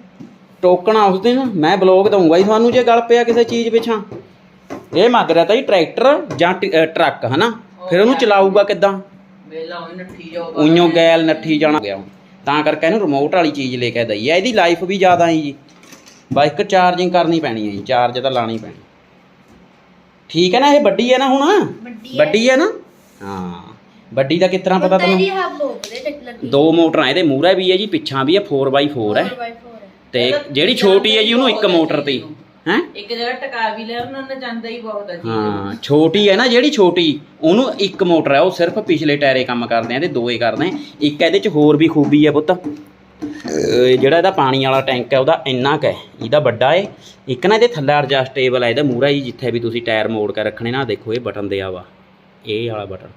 ਟੋਕਣਾ ਉਸ ਦਿਨ ਮੈਂ ਬਲੌਗ ਦਊਂਗਾ ਹੀ ਤੁਹਾਨੂੰ ਜੇ ਗੱਲ ਪਿਆ ਕਿਸੇ ਚੀਜ਼ ਪਿਛਾਂ। ਇਹ ਮੰਗ ਰਿਹਾ ਤਾਂ ਜੀ ਟਰੈਕਟਰ ਜਾਂ ਟਰੱਕ ਹਨਾ? ਫਿਰ ਉਹਨੂੰ ਚਲਾਊਗਾ ਕਿੱਦਾਂ? ਵੇਲਾ ਉਹ ਨੱਠੀ ਜਾਊਗਾ। ਉਈਓ ਗੈਲ ਨੱਠੀ ਜਾਣਾ। ਗਿਆ। ਤਾਂ ਕਰਕੇ ਇਹਨੂੰ ਰਿਮੋਟ ਵਾਲੀ ਚੀਜ਼ ਲੈ ਕੇ ਦਈ ਹੈ ਇਹਦੀ ਲਾਈਫ ਵੀ ਜ਼ਿਆਦਾ ਹੈ ਜੀ। ਬਾਈਕ ਚਾਰਜਿੰਗ ਕਰਨੀ ਪੈਣੀ ਹੈ ਜੀ। ਚਾਰਜ ਤਾਂ ਲਾਣੀ ਪੈਣੀ। ਠੀਕ ਹੈ ਨਾ ਇਹ? ਵੱਡੀ ਹੈ ਨਾ ਹੁਣ? ਵੱਡੀ ਹੈ। ਵੱਡੀ ਹੈ ਨਾ? ਹਾਂ। ਵੱਡੀ ਦਾ ਕਿਸ ਤਰ੍ਹਾਂ ਪਤਾ ਹੱਬ ਟਿਕ ਲੱਗੀ ਦੋ ਮੋਟਰਾਂ ਇਹਦੇ ਮੂਹਰੇ ਵੀ ਹੈ ਜੀ ਪਿੱਛਾਂ ਵੀ ਹੈ 4x4 ਹੈ। 4x4 ਹੈ। ਤੇ ਜਿਹੜੀ ਛੋਟੀ ਹੈ ਜੀ ਉਹਨੂੰ ਇੱਕ ਮੋਟਰ ਤੇ। ਹੈ ਇੱਕ ਜਗ੍ਹਾ ਟਿਕਾ ਵੀ ਲਿਆ ਉਹਨਾਂ ਨੇ ਜਾਂਦਾ ਹੀ ਬਹੁਤ ਹੈ ਜੀ। ਹਾਂ ਛੋਟੀ ਹੈ ਨਾ ਜਿਹੜੀ ਛੋਟੀ ਉਹਨੂੰ ਇੱਕ ਮੋਟਰ ਹੈ ਉਹ ਸਿਰਫ ਪਿਛਲੇ ਟਾਇਰੇ ਕੰਮ ਕਰਦੇ ਆ ਤੇ ਦੋਏ ਕਰਦੇ ਆ। ਇੱਕ ਇਹਦੇ ਚ ਹੋਰ ਵੀ ਖੂਬੀ ਹੈ ਪੁੱਤ। ਅਹ ਜਿਹੜਾ ਇਹਦਾ ਪਾਣੀ ਵਾਲਾ ਟੈਂਕ ਹੈ ਉਹਦਾ ਇੰਨਾ ਕੁ ਹੈ ਇਹਦਾ ਵੱਡਾ ਹੈ ਇੱਕ ਨਾ ਇਹਦੇ ਥੱਲੇ ਐਡਜਸਟੇਬਲ ਹੈ ਇਹਦਾ ਮੂਹਰਾ ਹੀ ਜਿੱਥੇ ਵੀ ਤੁਸੀਂ ਟਾਇਰ ਮੋੜ ਕੇ ਰੱਖਣੇ ਨਾ ਦੇਖੋ ਇਹ ਬਟਨ ਦਿਆ ਵਾ ਇਹ ਵਾਲਾ ਬਟਨ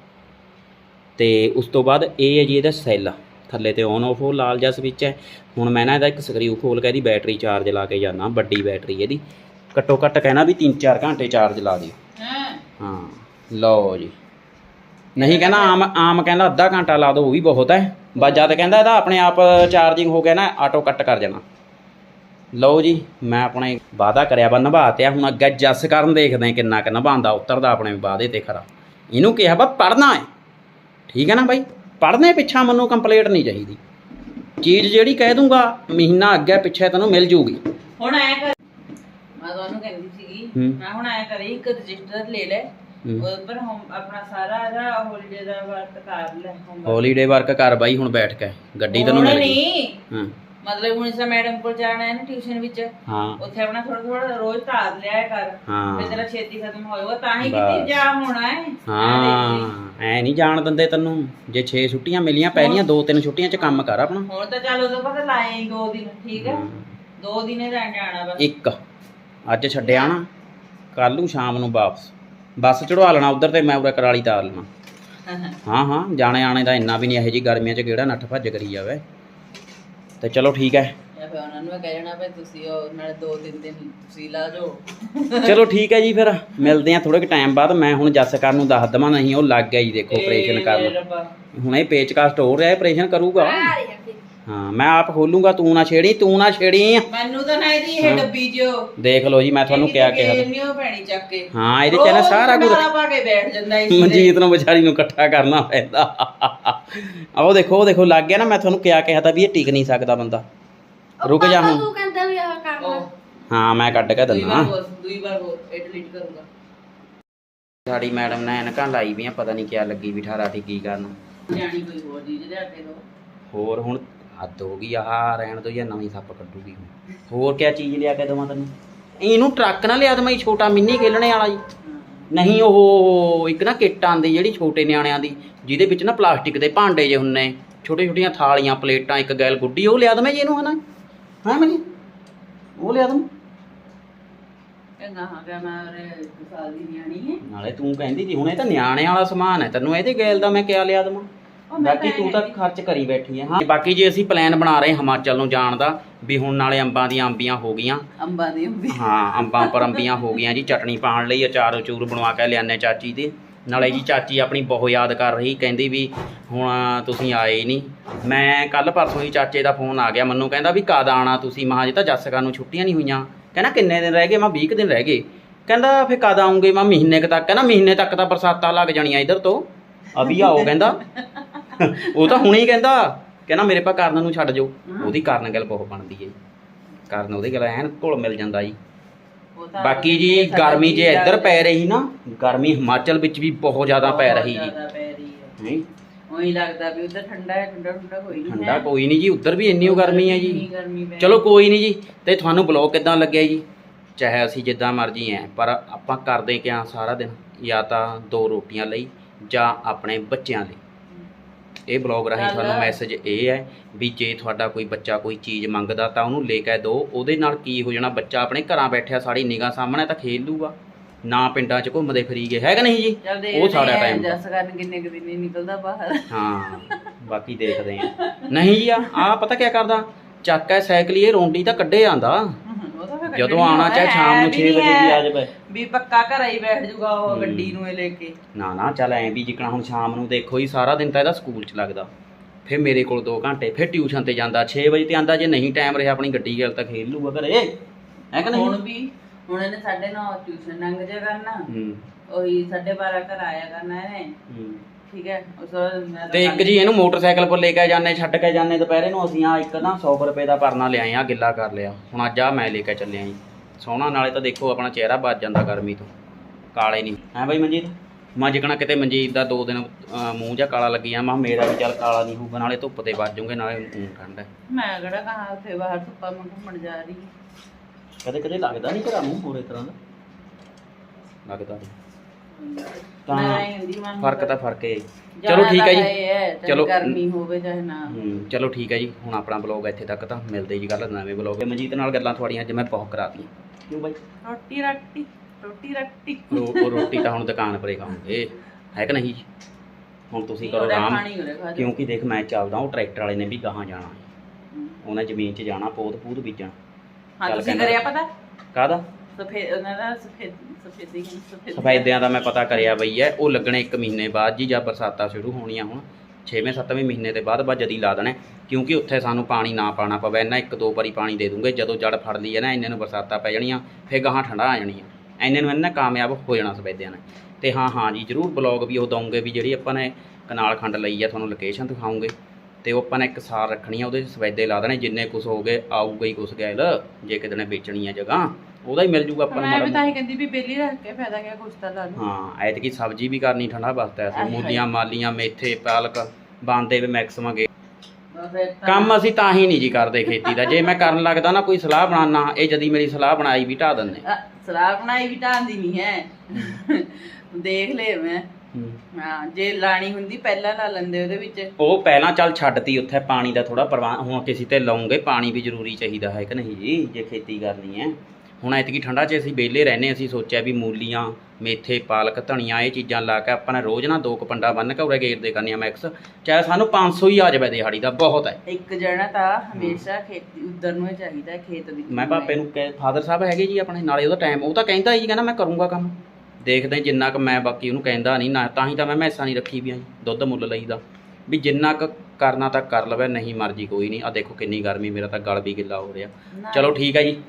ਤੇ ਉਸ ਤੋਂ ਬਾਅਦ ਇਹ ਹੈ ਜੀ ਇਹਦਾ ਸੈੱਲ ਥੱਲੇ ਤੇ ਔਨ ਆਫ ਉਹ ਲਾਲ ਜਿਹਾ ਸਵਿਚ ਹੈ। ਹੁਣ ਮੈਂ ਨਾ ਇਹਦਾ ਇੱਕ ਸਕਰੀਊ ਖੋਲ ਕੇ ਇਹਦੀ ਬੈਟਰੀ ਚਾਰਜ ਲਾ ਕੇ ਜਾਣਾ ਵੱਡੀ ਬੈਟਰੀ ਇਹਦੀ। ਘੱਟੋ ਘੱਟ ਕਹਿਣਾ ਵੀ 3-4 ਘੰਟੇ ਚਾਰਜ ਲਾ ਦਿਓ। ਹਾਂ, ਲਓ ਜੀ। ਨਹੀਂ ਕਹਿੰਦਾ ਆਮ ਆਮ ਕਹਿੰਦਾ ਅੱਧਾ ਘੰਟਾ ਲਾ ਦੋ ਉਹ ਵੀ ਬਹੁਤ ਹੈ। ਬਸ ਜਦ ਕਹਿੰਦਾ ਇਹਦਾ ਆਪਣੇ ਆਪ ਚਾਰਜਿੰਗ ਹੋ ਗਿਆ ਨਾ ਆਟੋ ਕੱਟ ਕਰ ਜਾਣਾ ਲਓ ਜੀ, ਮੈਂ ਆਪਣੇ ਵਾਅਦਾ ਕਰਿਆ ਵਾ ਨਿਭਾਤਿਆ ਹੁਣ ਅੱਗੇ ਜੱਸ ਕਰਨ ਦੇਖਦੇ ਕਿੰਨਾ ਕਿ ਨਿਭਾਉਂਦਾ, ਉਤਰਦਾ ਆਪਣੇ ਵਾਅਦੇ ਤੇ ਖਰਾ। ਇਹਨੂੰ ਕਿਹਾ ਵਾ ਪੜਨਾ ਹੈ। ਠੀਕ ਹੈ ਨਾ ਬਾਈ? ਪੜਨੇ ਪਿੱਛਾ ਮੈਨੂੰ ਕੰਪਲੀਟ ਨਹੀਂ ਚਾਹੀਦੀ। ਚੀਜ਼ ਜਿਹੜੀ ਕਹਿ ਦੂੰਗਾ ਮਹੀਨਾ ਅੱਗੇ ਪਿੱਛੇ ਤੈਨੂੰ ਮਿਲ ਜੂਗੀ। ਹੁਣ ਐ ਕਰ। ਮੈਂ ਤੁਹਾਨੂੰ ਕਹਿੰਦੀ ਸੀਗੀ ਹੂੰ। ਮੈਂ ਹੁਣ ਐ ਕਰੀ ਇੱਕ ਰਜਿਸਟਰ ਲੈ ਲੈ। ਹੂੰ। ਉਹਦੇ ਹੋਮ ਆਪਣਾ ਸਾਰਾ ਇਹਦਾ ਹੋਲੀਡੇ ਦਾ ਵਰਕ ਕਰ ਲੈ। ਹੌਲੀਡੇ ਵਰਕ ਕਰ ਬਾਈ ਹੁਣ ਬੈਠ ਕੇ। ਗੱਡੀ ਤੈਨੂੰ ਮਿਲ ਗਈ। ਨਹੀਂ। ਹਾਂ। ਮਤਲਬ ਹੁਣ ਇਸਾ ਮੈਡਮ ਕੋਲ ਜਾਣਾ ਹੈ ਨਾ ਟਿਊਸ਼ਨ ਵਿੱਚ। ਹਾਂ। ਉੱਥੇ ਆਪਣਾ ਥੋੜਾ ਥੋੜਾ ਰੋਜ਼ ਧਾਰ ਲਿਆ ਕਰ। ਹਾਂ। ਫਿਰ ਤੇਰਾ ਛੇਤੀ ਖਤਮ ਹੋਏਗਾ ਤਾਂ ਹੀ ਬਸ। ਕਿਤੇ ਜਾ ਹੋਣਾ ਹੈ। ਹਾਂ। ਐ ਨਹੀਂ ਜਾਣ ਦਿੰਦੇ ਤੈਨੂੰ। ਜੇ 6 ਛੁੱਟੀਆਂ ਮਿਲੀਆਂ ਪਹਿਲੀਆਂ ਦੋ ਤਿੰਨ ਛੁੱਟੀਆਂ 'ਚ ਕੰਮ ਕਰ ਆਪਣਾ। ਹੁਣ ਤਾਂ ਚੱਲ ਉਦੋਂ ਪਤਾ ਲਾਏ ਹੀ ਦੋ ਦਿਨ ਠੀਕ ਹੈ। ਦੋ ਦਿਨੇ ਰਹਿਣ ਜਾਣਾ ਬਸ। ਇੱਕ ਅੱਜ ਛੱਡਿਆ ਨਾ ਕੱਲ ਨੂੰ ਸ਼ਾਮ ਨੂੰ ਵਾਪਸ। ਬੱਸ ਚੜਵਾ ਲੈਣਾ ਉਧਰ ਤੇ ਮੈਂ ਉਰੇ ਕਰਾਲੀ ਤਾਰ ਲੈਣਾ। ਹਾਂ ਹਾਂ ਜਾਣੇ ਆਣੇ ਦਾ ਇੰਨਾ ਵੀ ਨਹੀਂ ਇਹੋ ਜੀ ਗਰਮੀਆਂ 'ਚ ਕਿਹੜਾ ਨੱਠ ਭੱਜ ਕਰੀ ਜਾਵੇ। ਤੇ ਚਲੋ ਠੀਕ ਹੈ ਉਹਨਾਂ ਨੂੰ ਕਹਿ ਜਾਣਾ ਭਈ ਤੁਸੀਂ ਉਹ ਨਾਲੇ ਦੋ ਤਿੰਨ ਦਿਨ ਤੁਸੀਂ ਲਾ ਜਾਓ। ਚਲੋ ਠੀਕ ਹੈ ਜੀ ਫਿਰ ਮਿਲਦੇ ਆ ਥੋੜੇ ਕੁ ਟਾਈਮ ਬਾਅਦ। ਮੈਂ ਹੁਣ ਜੱਸ ਕਰਨ ਨੂੰ ਦੱਸ ਦਵਾਂ ਨਹੀਂ ਉਹ ਲੱਗ ਗਿਆ ਜੀ ਦੇਖੋ ਆਪਰੇਸ਼ਨ ਕਰਨ। ਹੁਣ ਇਹ ਪੇਚਕਾਸਟ ਹੋ ਰਿਹਾ ਆਪਰੇਸ਼ਨ ਕਰੂਗਾ। ਹੈ ਮੈਂ ਆਪ ਖੋਲੂੰਗਾ ਤੂੰ ਨਾ ਛੇੜੀ ਤੂੰ ਨਾ ਛੇੜੀ। ਮੈਨੂੰ ਤਾਂ ਨਾ ਇਹਦੀ ਇਹ ਡੱਬੀ ਜੋ ਦੇਖ ਲਓ ਜੀ ਮੈਂ ਤੁਹਾਨੂੰ ਕਿਹਾ। ਕਿਹਾ ਨਹੀਂ ਉਹ ਪੈਣੀ ਚੱਕ ਕੇ। ਹਾਂ ਇਹਦੇ ਚ ਨਾ ਸਾਰਾ ਕੁਝ ਖਾਣਾ ਪਾ ਕੇ ਬੈਠ ਜਾਂਦਾ ਇਸ ਮਨਜੀਤ ਨੂੰ ਵਿਚਾਰੀ ਨੂੰ ਇਕੱਠਾ ਕਰਨਾ ਪੈਂਦਾ। ਆਹ ਦੇਖੋ ਉਹ ਦੇਖੋ ਲੱਗ ਗਿਆ ਨਾ ਮੈਂ ਤੁਹਾਨੂੰ ਕਿਹਾ ਕਿਹਾ ਤਾਂ ਵੀ ਇਹ ਟਿਕ ਨਹੀਂ ਸਕਦਾ ਬੰਦਾ। ਰੁਕ ਜਾ ਹੁਣ। ਤੂੰ ਕਹਿੰਦਾ ਵੀ ਆਹ ਕਰ ਲੈ। ਹਾਂ ਮੈਂ ਕੱਢ ਕੇ ਦੂਈ ਦਿੰਦਾ। ਦੂਈ ਵਾਰ ਹੋਰ ਇਹ ਡਿਲੀਟ ਕਰੂੰਗਾ। ਸਾਡੀ ਮੈਡਮ ਨੇ ਐਨਕਾਂ ਲਾਈ ਵੀਆਂ ਪਤਾ ਨਹੀਂ ਕਿਆ ਲੱਗੀ ਵੀ ਠਾਰਾ ਕੀ ਕਰਨ। ਜਾਣੀ ਕੋਈ ਹੋਰ ਚੀਜ਼ ਲਿਆ ਕੇ ਦੋ। ਹੋਰ ਹੁਣ ਹੱਦ ਹੋ ਗਈ ਆਹ ਰਹਿਣ ਦੋ ਜਾਂ ਨਵੀਂ ਸੱਪ ਕੱਢੂਗੀ ਹੁਣ। ਹੋਰ ਕਿਆ ਚੀਜ਼ ਲਿਆ ਕੇ ਦੇਵਾਂ ਤੈਨੂੰ? ਇਹਨੂੰ ਟਰੱਕ ਨਾ ਲਿਆ ਦੇਵਾਂ ਜੀ ਛੋਟਾ ਮਿੰਨੀ ਖੇਲਣੇ ਵਾਲਾ ਜੀ। ਨਹੀਂ ਉਹ ਇੱਕ ਨਾ ਕਿੱਟ ਆਂਦੀ ਜਿਹੜੀ ਛੋਟੇ ਨਿਆਣਿਆਂ ਦੀ ਜਿਹਦੇ ਵਿੱਚ ਨਾ ਪਲਾਸਟਿਕ ਦੇ ਭਾਂਡੇ ਜੇ ਹੁੰਨੇ ਛੋਟੇ ਛੋਟੀਆਂ ਥਾਲੀਆਂ ਪਲੇਟਾਂ ਇੱਕ ਗੈਲ ਗੁੱਡੀ ਉਹ ਲਿਆ ਦਵਾਂ ਜੀ ਇਹਨੂੰ ਹਨਾ। ਹਾਂ ਮੈਂ ਉਹ ਲਿਆ ਦਵਾਂ ਚੰਗਾ ਹਾਂ ਮੈਂ ਉਰੇ ਇੱਕ ਸਾਲ ਦੀ ਨਿਆਣੀ ਹੈ ਨਾਲੇ ਤੂੰ ਕਹਿੰਦੀ ਸੀ ਹੁਣ ਇਹ ਤਾਂ ਨਿਆਣੇ ਵਾਲਾ ਸਮਾਨ ਹੈ ਤੈਨੂੰ ਇਹਦੇ ਗੈਲ ਦਾ ਮੈਂ ਕਿਆ ਲਿਆ ਦਵਾਂ? ਉਹ ਮੈਂ ਬਾਕੀ ਤਾਂ ਤੂੰ ਤਾਂ ਕਹਿੰਦੀ- ਖਰਚ ਕਰੀ ਬੈਠੀ ਹੈ ਹਾਂ। ਬਾਕੀ ਜੇ ਅਸੀਂ ਪਲਾਨ ਬਣਾ ਰਹੇ ਹਿਮਾਚਲ ਨੂੰ ਜਾਣ ਦਾ ਵੀ ਹੁਣ ਨਾਲੇ ਅੰਬਾਂ ਦੀਆਂ ਅੰਬੀਆਂ ਹੋ ਗਈਆਂ। ਅੰਬਾਂ ਦੀ ਅੰਬੀ ਹਾਂ ਅੰਬਾਂ ਪਰ ਅੰਬੀਆਂ ਹੋ ਗਈਆਂ ਜੀ ਚਟਣੀ ਪਾਉਣ ਲਈ ਅਚਾਰ ਅਚੂਰ ਬਣਵਾ ਕੇ ਲਿਆਨੇ ਚਾਚੀ ਦੇ। ਨਾਲੇ ਜੀ ਚਾਚੀ ਆਪਣੀ ਬਹੁਤ ਯਾਦ ਕਰ ਰਹੀ ਕਹਿੰਦੀ ਵੀ ਹੁਣ ਤੁਸੀਂ ਆਏ ਹੀ ਨਹੀਂ। ਮੈਂ ਕੱਲ ਪਰਸੋਂ ਹੀ ਚਾਚੇ ਦਾ ਫੋਨ ਆ ਗਿਆ ਮੈਨੂੰ ਕਹਿੰਦਾ ਵੀ ਕਦ ਆਣਾ ਤੁਸੀਂ? ਮਹਾਂ ਜੀ ਤਾਂ ਜੱਸਕਾ ਨੂੰ ਛੁੱਟੀਆਂ ਨਹੀਂ ਹੋਈਆਂ। ਕਹਿੰਦਾ ਕਿੰਨੇ ਦਿਨ ਰਹਿ ਗਏ? ਮੈਂ 20 ਕੁ ਦਿਨ ਰਹਿ ਗਏ। ਕਹਿੰਦਾ ਫੇ ਕਦ ਆਉਂਗੇ? ਮੈਂ ਮਹੀਨੇ ਕੁ ਤੱਕ। ਕਹਿੰਦਾ ਮਹੀਨੇ ਤੱਕ ਤਾਂ ਬਰਸਾਤਾਂ ਲੱਗ ਜਾਣੀਆਂ ਇਧਰ ਤੋਂ। ਅਭੀ ਆਓ ਕਹਿੰਦਾ। ਉਹ ਤਾਂ ਹੁਣੇ ਹੀ ਕਹਿੰਦਾ। ਕਹਿੰਦਾ ਮੇਰੇ ਪਾ ਕਰਨ ਨੂੰ ਛੱਡ ਜਾਓ। ਉਹਦੀ ਕਰਨ ਗੱਲ ਬਹੁਤ ਬਣਦੀ ਹੈ ਜੀ। ਕਰਨ ਉਹਦੇ ਗੱਲ ਐਨ ਘੁਲ ਮਿਲ ਜਾਂਦਾ ਜੀ ਬਾਕੀ ਜੀ ਗਰਮੀ ਜੇ ਇੱਧਰ ਪੈ ਰਹੀ ਨਾ ਗਰਮੀ ਹਿਮਾਚਲ ਵਿੱਚ ਵੀ ਬਹੁਤ ਜ਼ਿਆਦਾ ਪੈ ਰਹੀ ਜੀ। ਜ਼ਿਆਦਾ ਪੈ ਰਹੀ ਹੈ। ਹੈਂ? ਉਹੀ ਲੱਗਦਾ ਵੀ ਉਧਰ ਠੰਡਾ ਹੈ ਠੰਡਾ ਠੰਡਾ ਕੋਈ ਨਹੀਂ ਠੰਡਾ ਕੋਈ ਨਹੀਂ ਜੀ ਉੱਧਰ ਵੀ ਇੰਨੀ ਗਰਮੀ ਹੈ ਜੀ। ਚਲੋ ਕੋਈ ਨਹੀਂ ਜੀ ਤੇ ਤੁਹਾਨੂੰ ਬਲੌਗ ਕਿਦਾਂ ਲੱਗਿਆ ਜੀ? ਚਾਹੇ ਅਸੀਂ ਜਿੱਦਾਂ ਮਰਜ਼ੀ ਐ ਪਰ ਆਪਾਂ ਕਰਦੇ ਕਿਆ ਸਾਰਾ ਦਿਨ? ਜਾਂ ਤਾਂ ਦੋ ਰੋਟੀਆਂ ਲਈ ਜਾਂ ਆਪਣੇ ਬੱਚਿਆਂ ਲਈ। ਇਹ ਬਲੌਗ ਰਾਹੀਂ। ਤੁਹਾਨੂੰ ਮੈਸੇਜ ਇਹ ਹੈ ਵੀ ਜੇ ਤੁਹਾਡਾ ਕੋਈ ਬੱਚਾ ਕੋਈ ਚੀਜ਼ ਮੰਗਦਾ ਤਾਂ ਉਹਨੂੰ ਲੈ ਕੇ ਦਿਓ ਉਹਦੇ ਨਾਲ ਕੀ ਹੋ ਜਾਣਾ? ਬੱਚਾ ਆਪਣੇ ਘਰਾਂ ਬੈਠਿਆ ਸਾਡੀ ਨਿਗਾਹ ਸਾਹਮਣੇ ਤਾਂ ਖੇਲ ਲੂਗਾ। ਨਾ ਪਿੰਡਾਂ 'ਚ ਘੁੰਮਦੇ ਫਰੀ ਗਏ ਹੈਗਾ ਨਹੀਂ ਜੀ? ਉਹ ਸਾਡਾ ਟਾਈਮ ਜੱਸ ਕਰਨ ਕਿੰਨੇ ਕੁ ਦਿਨ ਹੀ ਨਿਕਲਦਾ ਬਾਹਰ। ਹਾਂ ਬਾਕੀ ਦੇਖਦੇ ਆ ਨਹੀਂ ਜੀ ਆ ਪਤਾ ਕੀ ਕਰਦਾ? ਚੱਕ ਐ ਸਾਈਕਲ ਇਹ ਰੌਂਡੀ ਤਾਂ ਕੱਢੇ ਆਂਦਾ ਜਦੋਂ ਕੱਢਣੀ ਆਉਣਾ ਚਾਹੇ ਸ਼ਾਮ ਨੂੰ ਵੀ 6 ਵਜੇ ਵੀ ਆ ਜਾਵੇ। ਵੀ ਪੱਕਾ ਘਰ ਹੀ ਬੈਠ ਜੂਗਾ ਉਹ। ਗੱਡੀ ਨੂੰ ਇਹ ਲੈ ਕੇ। ਨਾ ਨਾ ਚੱਲ ਐਂ ਵੀ ਜਿਕਣਾ ਹੁਣ ਸ਼ਾਮ ਨੂੰ ਦੇਖੋ ਹੀ ਸਾਰਾ ਦਿਨ ਤਾਂ ਇਹਦਾ ਸਕੂਲ ਚ ਲੱਗਦਾ। ਫਿਰ ਮੇਰੇ ਕੋਲ 2 ਘੰਟੇ ਫਿਰ ਟਿਊਸ਼ਨ ਤੇ ਜਾਂਦਾ 6 ਵਜੇ ਤੇ ਆਂਦਾ ਜੇ ਨਹੀਂ ਟਾਈਮ ਰਿਹਾ ਆਪਣੀ ਗੱਡੀ ਗੱਲ ਤਾਂ ਖੇਲ ਲੂਗਾ ਘਰੇ। ਹੈ ਕਿ ਨਹੀਂ? ਹੁਣ ਵੀ ਹੁਣ ਇਹਨੇ ਸਾਡੇ ਨਾਲ ਟਿਊਸ਼ਨ ਲੰਘ ਜਾ ਕਰਨਾ। ਹੂੰ। ਉਹੀ 12:30 ਘਰ ਆਇਆ ਕਰਨਾ ਇਹਨੇ। ਹੂੰ। ਠੀਕ ਹੈ ਉਸ ਤੋਂ ਬਾਅਦ ਮੈਂ ਤਾਂ ਤੇ ਇੱਕ ਜੀ ਇਹਨੂੰ ਮੋਟਰਸਾਈਕਲ ਪਰ ਲੈ ਕੇ ਜਾਂਦੇ ਛੱਡ ਕੇ ਜਾਂਦੇ ਦੁਪਹਿਰੇ ਨੂੰ ਅਸੀਂ ਆ ਇੱਕ ਨਾ 100 ਰੁਪਏ ਦਾ ਪਰਨਾ ਲਿਆਏ ਆ ਗਿੱਲਾ ਕਰ ਲਿਆ। ਹੁਣ ਅੱਜ ਆ ਮੈਂ ਲੈ ਕੇ ਚੱਲਿਆ ਜੀ। ਸੋਹਣਾ ਨਾਲੇ ਤਾਂ ਦੇਖੋ ਆਪਣਾ ਚਿਹਰਾ ਬਚ ਜਾਂਦਾ ਗਰਮੀ ਤੋਂ ਕਾਲੇ ਨਹੀਂ। ਹੈ ਬਾਈ ਮਨਜੀਤ? ਮੈਂ ਜਿਕਣਾ ਕਿਤੇ ਮਨਜੀਤ ਦਾ ਦੋ ਦਿਨ ਅਹ, ਮੂੰਹ ਜਾਂ ਕਾਲਾ ਲੱਗੀ ਆ ਮੈਂ ਕਿਹਾ ਮੇਰਾ ਵੀ ਚੱਲ ਕਾਲਾ ਨਹੀਂ ਹੋਊਗਾ ਨਾਲੇ ਧੁੱਪ ਤੇ ਵੱਜ ਜਾਊਂਗੇ ਨਾਲੇ ਊਂ ਠੰਡ ਹੈ। ਮੈਂ ਕਿਹੜਾ ਕਹਾ ਉੱਥੇ ਬਾਹਰ ਧੁੱਪਾਂ ਮੈਂ ਘੁੰਮਣ ਜਾ ਰਹੀ। ਕਦੇ ਕਦੇ ਲੱਗਦਾ ਨਹੀਂ ਘਰਾਂ ਨੂੰ ਪੂਰੇ ਤਰ੍ਹਾਂ ਦਾ? ਲੱਗਦਾ ਨੀ। ਤਾਂ ਮੈਂ ਆਈ ਹੁੰਦੀ ਮਨ ਫ਼ਰਕ ਤਾਂ ਫ਼ਰਕ ਹੈ ਚਲੋ ਠੀਕ ਹੈ ਜੀ ਚਲੋ। ਗਰਮੀ ਹੋਵੇ ਚਾਹੇ ਨਾ ਹੂੰ ਚਲੋ ਠੀਕ ਹੈ ਜੀ। ਹੁਣ ਆਪਣਾ ਬਲੌਗ ਇੱਥੇ ਤੱਕ ਤਾਂ ਮਿਲਦੇ ਜੀ ਕੱਲ ਨਵੇਂ ਬਲੌਗ ਮਨਜੀਤ ਨਾਲ ਗੱਲਾਂ ਤੁਹਾਡੀਆਂ ਅੱਜ ਮੈਂ ਬਹੁਤ ਕਰਾਤੀਆਂ ਕਿਉਂ ਬਾਈ? ਰੋਟੀ ਰੱਟੀ ਰੋਟੀ ਰੱਟੀ। ਉਹ ਉਹ ਰੋਟੀ ਤਾਂ ਹੁਣ ਦੁਕਾਨ ਪਰੇ ਖਾਵਾਂਗੇ ਹੈ ਕਿ ਨਹੀਂ ਹੁਣ ਤੁਸੀਂ ਕਰੋ ਉਹਦਾ ਆਰਾਮ। ਖਾਣੀ ਉਰੇ ਖਾ ਜਾ। ਕਿਉਂਕਿ ਦੇਖ ਮੈਂ ਚੱਲਦਾ ਉਹ ਟਰੈਕਟਰ ਵਾਲੇ ਨੇ ਵੀ ਗਾਹਾਂ ਜਾਣਾ। ਉਹਨੇ ਜ਼ਮੀਨ 'ਚ ਜਾਣਾ ਪੋਤ ਪੂਤ ਬੀਜਣਾ। ਹਾਂ ਚੱਲ ਤੁਸੀਂ ਕਹਿੰਦਾ। ਕਰਿਆ ਪਤਾ? ਕਾਹਦਾ? ਸਫੇਦ ਉਹਨਾਂ ਦਾ ਸਫੇਦ ਸਫੇਦੀ ਸਫੇਦ ਸਫੈਦਿਆਂ ਦਾ ਮੈਂ ਪਤਾ ਕਰਿਆ ਬਈ ਹੈ ਉਹ ਲੱਗਣੇ 1 ਮਹੀਨੇ ਬਾਅਦ ਜੀ, ਜਾਂ ਬਰਸਾਤਾਂ ਸ਼ੁਰੂ ਹੋਣੀਆਂ ਹੁਣ। 6ਵੇਂ 7ਵੇਂ ਮਹੀਨੇ ਦੇ ਬਾਅਦ ਬਾਅਦ ਜਦੀ ਲਾ ਦੇਣਾ ਕਿਉਂਕਿ ਉੱਥੇ ਸਾਨੂੰ ਪਾਣੀ ਨਾ ਪਾਣਾ ਪਵੇ। ਇੰਨਾ ਇੱਕ ਦੋ ਵਾਰੀ ਪਾਣੀ ਦੇ ਦੂੰਗੇ, ਜਦੋਂ ਜੜ ਫੜ ਲਈ ਹੈ ਨਾ, ਇੰਨੇ ਨੂੰ ਬਰਸਾਤਾਂ ਪੈ ਜਾਣੀਆਂ, ਫਿਰ ਗਾਹਾਂ ਠੰਡਾ ਆ ਜਾਣੀਆਂ ਇੰਨੇ ਨੂੰ ਇਹਨਾਂ ਕਾਮਯਾਬ ਹੋ ਜਾਣਾ ਸਫੈਦਿਆਂ ਨੇ। ਤੇ ਹਾਂ ਹਾਂ ਜੀ, ਜਰੂਰ ਬਲੌਗ ਵੀ ਉਹ ਦਊਂਗੇ ਵੀ ਜਿਹੜੀ ਆਪਾਂ ਨੇ ਕਨਾਲ ਖੰਡ ਲਈ ਆ, ਤੁਹਾਨੂੰ ਲੋਕੇਸ਼ਨ ਦਿਖਾਉਂਗੇ। ਤੇ ਉਹ ਆਪਾਂ ਨੇ ਇੱਕ ਸਾਰ ਰੱਖਣੀ ਆ, ਉਹਦੇ 'ਚ ਸਫੈਦੇ ਲਾ ਦੇਣੇ, ਜਿੰਨੇ ਕੁਛ ਹੋ ਗਏ, ਆਊਗਾ ਹੀ ਕੁਛ ਗੈਲ, ਜੇ ਕਿਤੇ ਨੇ ਵੇਚਣੀ ਆ ਜਗ੍ਹਾ। ਉਹਦਾ ਹੀ ਮਿਲ ਜੂਗਾ ਆਪਾਂ ਨੂੰ ਮੈਂ ਮਾੜਾ ਵੀ ਤਾਂ ਹੀ ਕਹਿੰਦੀ ਵੀ ਬੇਲੀ ਰੱਖ ਕੇ ਫਾਇਦਾ ਕਿਆ ਕੁਛ ਤਾਂ ਲਾ ਲਓ ਹਾਂ ਐਤਕੀ ਸਬਜ਼ੀ ਵੀ ਕਰਨੀ ਠੰਡਾ ਵਾਸਤੇ ਅਸੀਂ ਆਹੀ ਮੂਲੀਆਂ ਮਾਲੀਆਂ ਮੇਥੇ ਪਾਲਕ ਬਾਂਦੇ ਵੀ ਮੈਕਸਿਮਮ ਗੇ ਬਸ ਫਿਰ ਤਾਂ- ਕੰਮ ਅਸੀਂ ਤਾਂ ਹੀ ਨਹੀਂ ਜੀ ਕਰਦੇ ਖੇਤੀ ਦਾ। ਜੇ ਮੈਂ ਕਰਨ ਲੱਗਦਾ ਨਾ ਕੋਈ ਸਲਾਹ ਬਣਾਉਣਾ ਇਹ ਜਦੀ ਮੇਰੀ ਸਲਾਹ ਬਣਾਈ ਵੀ ਢਾ ਦਿੰਦੇ। ਅ, ਸਲਾਹ ਬਣਾਈ ਵੀ ਢਾਂਦੀ ਨਹੀਂ ਹੈ। ਦੇਖ ਲੈ ਮੈਂ। ਹਾਂ। ਜੇ ਲਾਣੀ ਹੁੰਦੀ ਪਹਿਲਾਂ ਲਾ ਲੈਂਦੇ ਉਹਦੇ ਵਿੱਚ। ਉਹ ਪਹਿਲਾਂ ਚੱਲ ਛੱਡਤੀ ਉੱਥੇ ਪਾਣੀ ਦਾ ਥੋੜਾ ਪ੍ਰਬੰਧ ਹੁਣ ਕਿਸੇ ਤੇ ਲਾਉਂਗੇ ਪਾਣੀ ਵੀ ਜ਼ਰੂਰੀ ਚਾਹੀਦਾ ਹੈ ਕਿ ਨਹੀਂ ਜੀ ਜੇ ਖੇਤੀ ਕਰਨੀ ਹੈ। ਹੁਣ ਐਤਕੀ ਠੰਡਾ 'ਚ ਅਸੀਂ ਵਿਹਲੇ ਰਹਿੰਦੇ ਅਸੀਂ ਸੋਚਿਆ ਵੀ ਮੂਲੀਆਂ ਮੇਥੇ ਪਾਲਕ ਧਨੀਆ ਇਹ ਚੀਜ਼ਾਂ ਲਾ ਕੇ ਆਪਾਂ ਨੇ ਰੋਜ਼ ਨਾ ਦੋ ਕੁ ਪੰਡਾ ਬੰਨ ਕੇ ਉਰੇ ਗੇਟ ਦੇ ਕਰਨੀਆਂ ਮੈਕਸ। ਚਾਹੇ ਸਾਨੂੰ 500 ਹੀ ਆ ਜਾਵੇ ਦਿਹਾੜੀ ਦਾ ਬਹੁਤ ਹੈ। ਇੱਕ ਜਣਾ ਤਾਂ ਹਮੇਸ਼ਾ ਖੇਤੀ ਉਧਰ ਨੂੰ ਹੀ ਚਾਹੀਦਾ ਹੈ, ਖੇਤ ਵਿੱਚ ਮੈਂ ਪਾਪੇ ਨੂੰ ਕਹੇ ਫਾਦਰ ਸਾਹਿਬ ਹੈਗੇ ਜੀ ਆਪਣੇ ਨਾਲੇ ਉਹਦਾ ਟਾਈਮ ਉਹ ਤਾਂ ਕਹਿੰਦਾ ਹੀ ਕਹਿੰਦਾ ਮੈਂ ਕਰੂੰਗਾ ਕੰਮ। ਦੇਖਦੇ ਜਿੰਨਾ ਕੁ ਮੈਂ ਬਾਕੀ ਉਹਨੂੰ ਕਹਿੰਦਾ ਨਹੀਂ ਨਾ ਤਾਂ ਹੀ ਤਾਂ ਮੈਂ ਮੈਸਾਂ ਨਹੀਂ ਰੱਖੀ ਵੀ ਆ ਜੀ ਦੁੱਧ ਮੁੱਲ ਲਈਦਾ। ਵੀ ਜਿੰਨਾ ਕੁ ਕਰਨਾ ਤਾਂ ਕਰ ਲਵੇ ਨਹੀਂ ਮਰਜ਼ੀ ਕੋਈ ਨਹੀਂ। ਆ ਦੇਖੋ ਕਿੰਨੀ ਗਰਮੀ ਮੇਰਾ ਤਾਂ ਗਲ ਵੀ ਗਿੱਲਾ ਹੋ ਰਿਹਾ। ਨਾ- ਚਲੋ ਠੀਕ ਹੈ ਜੀ।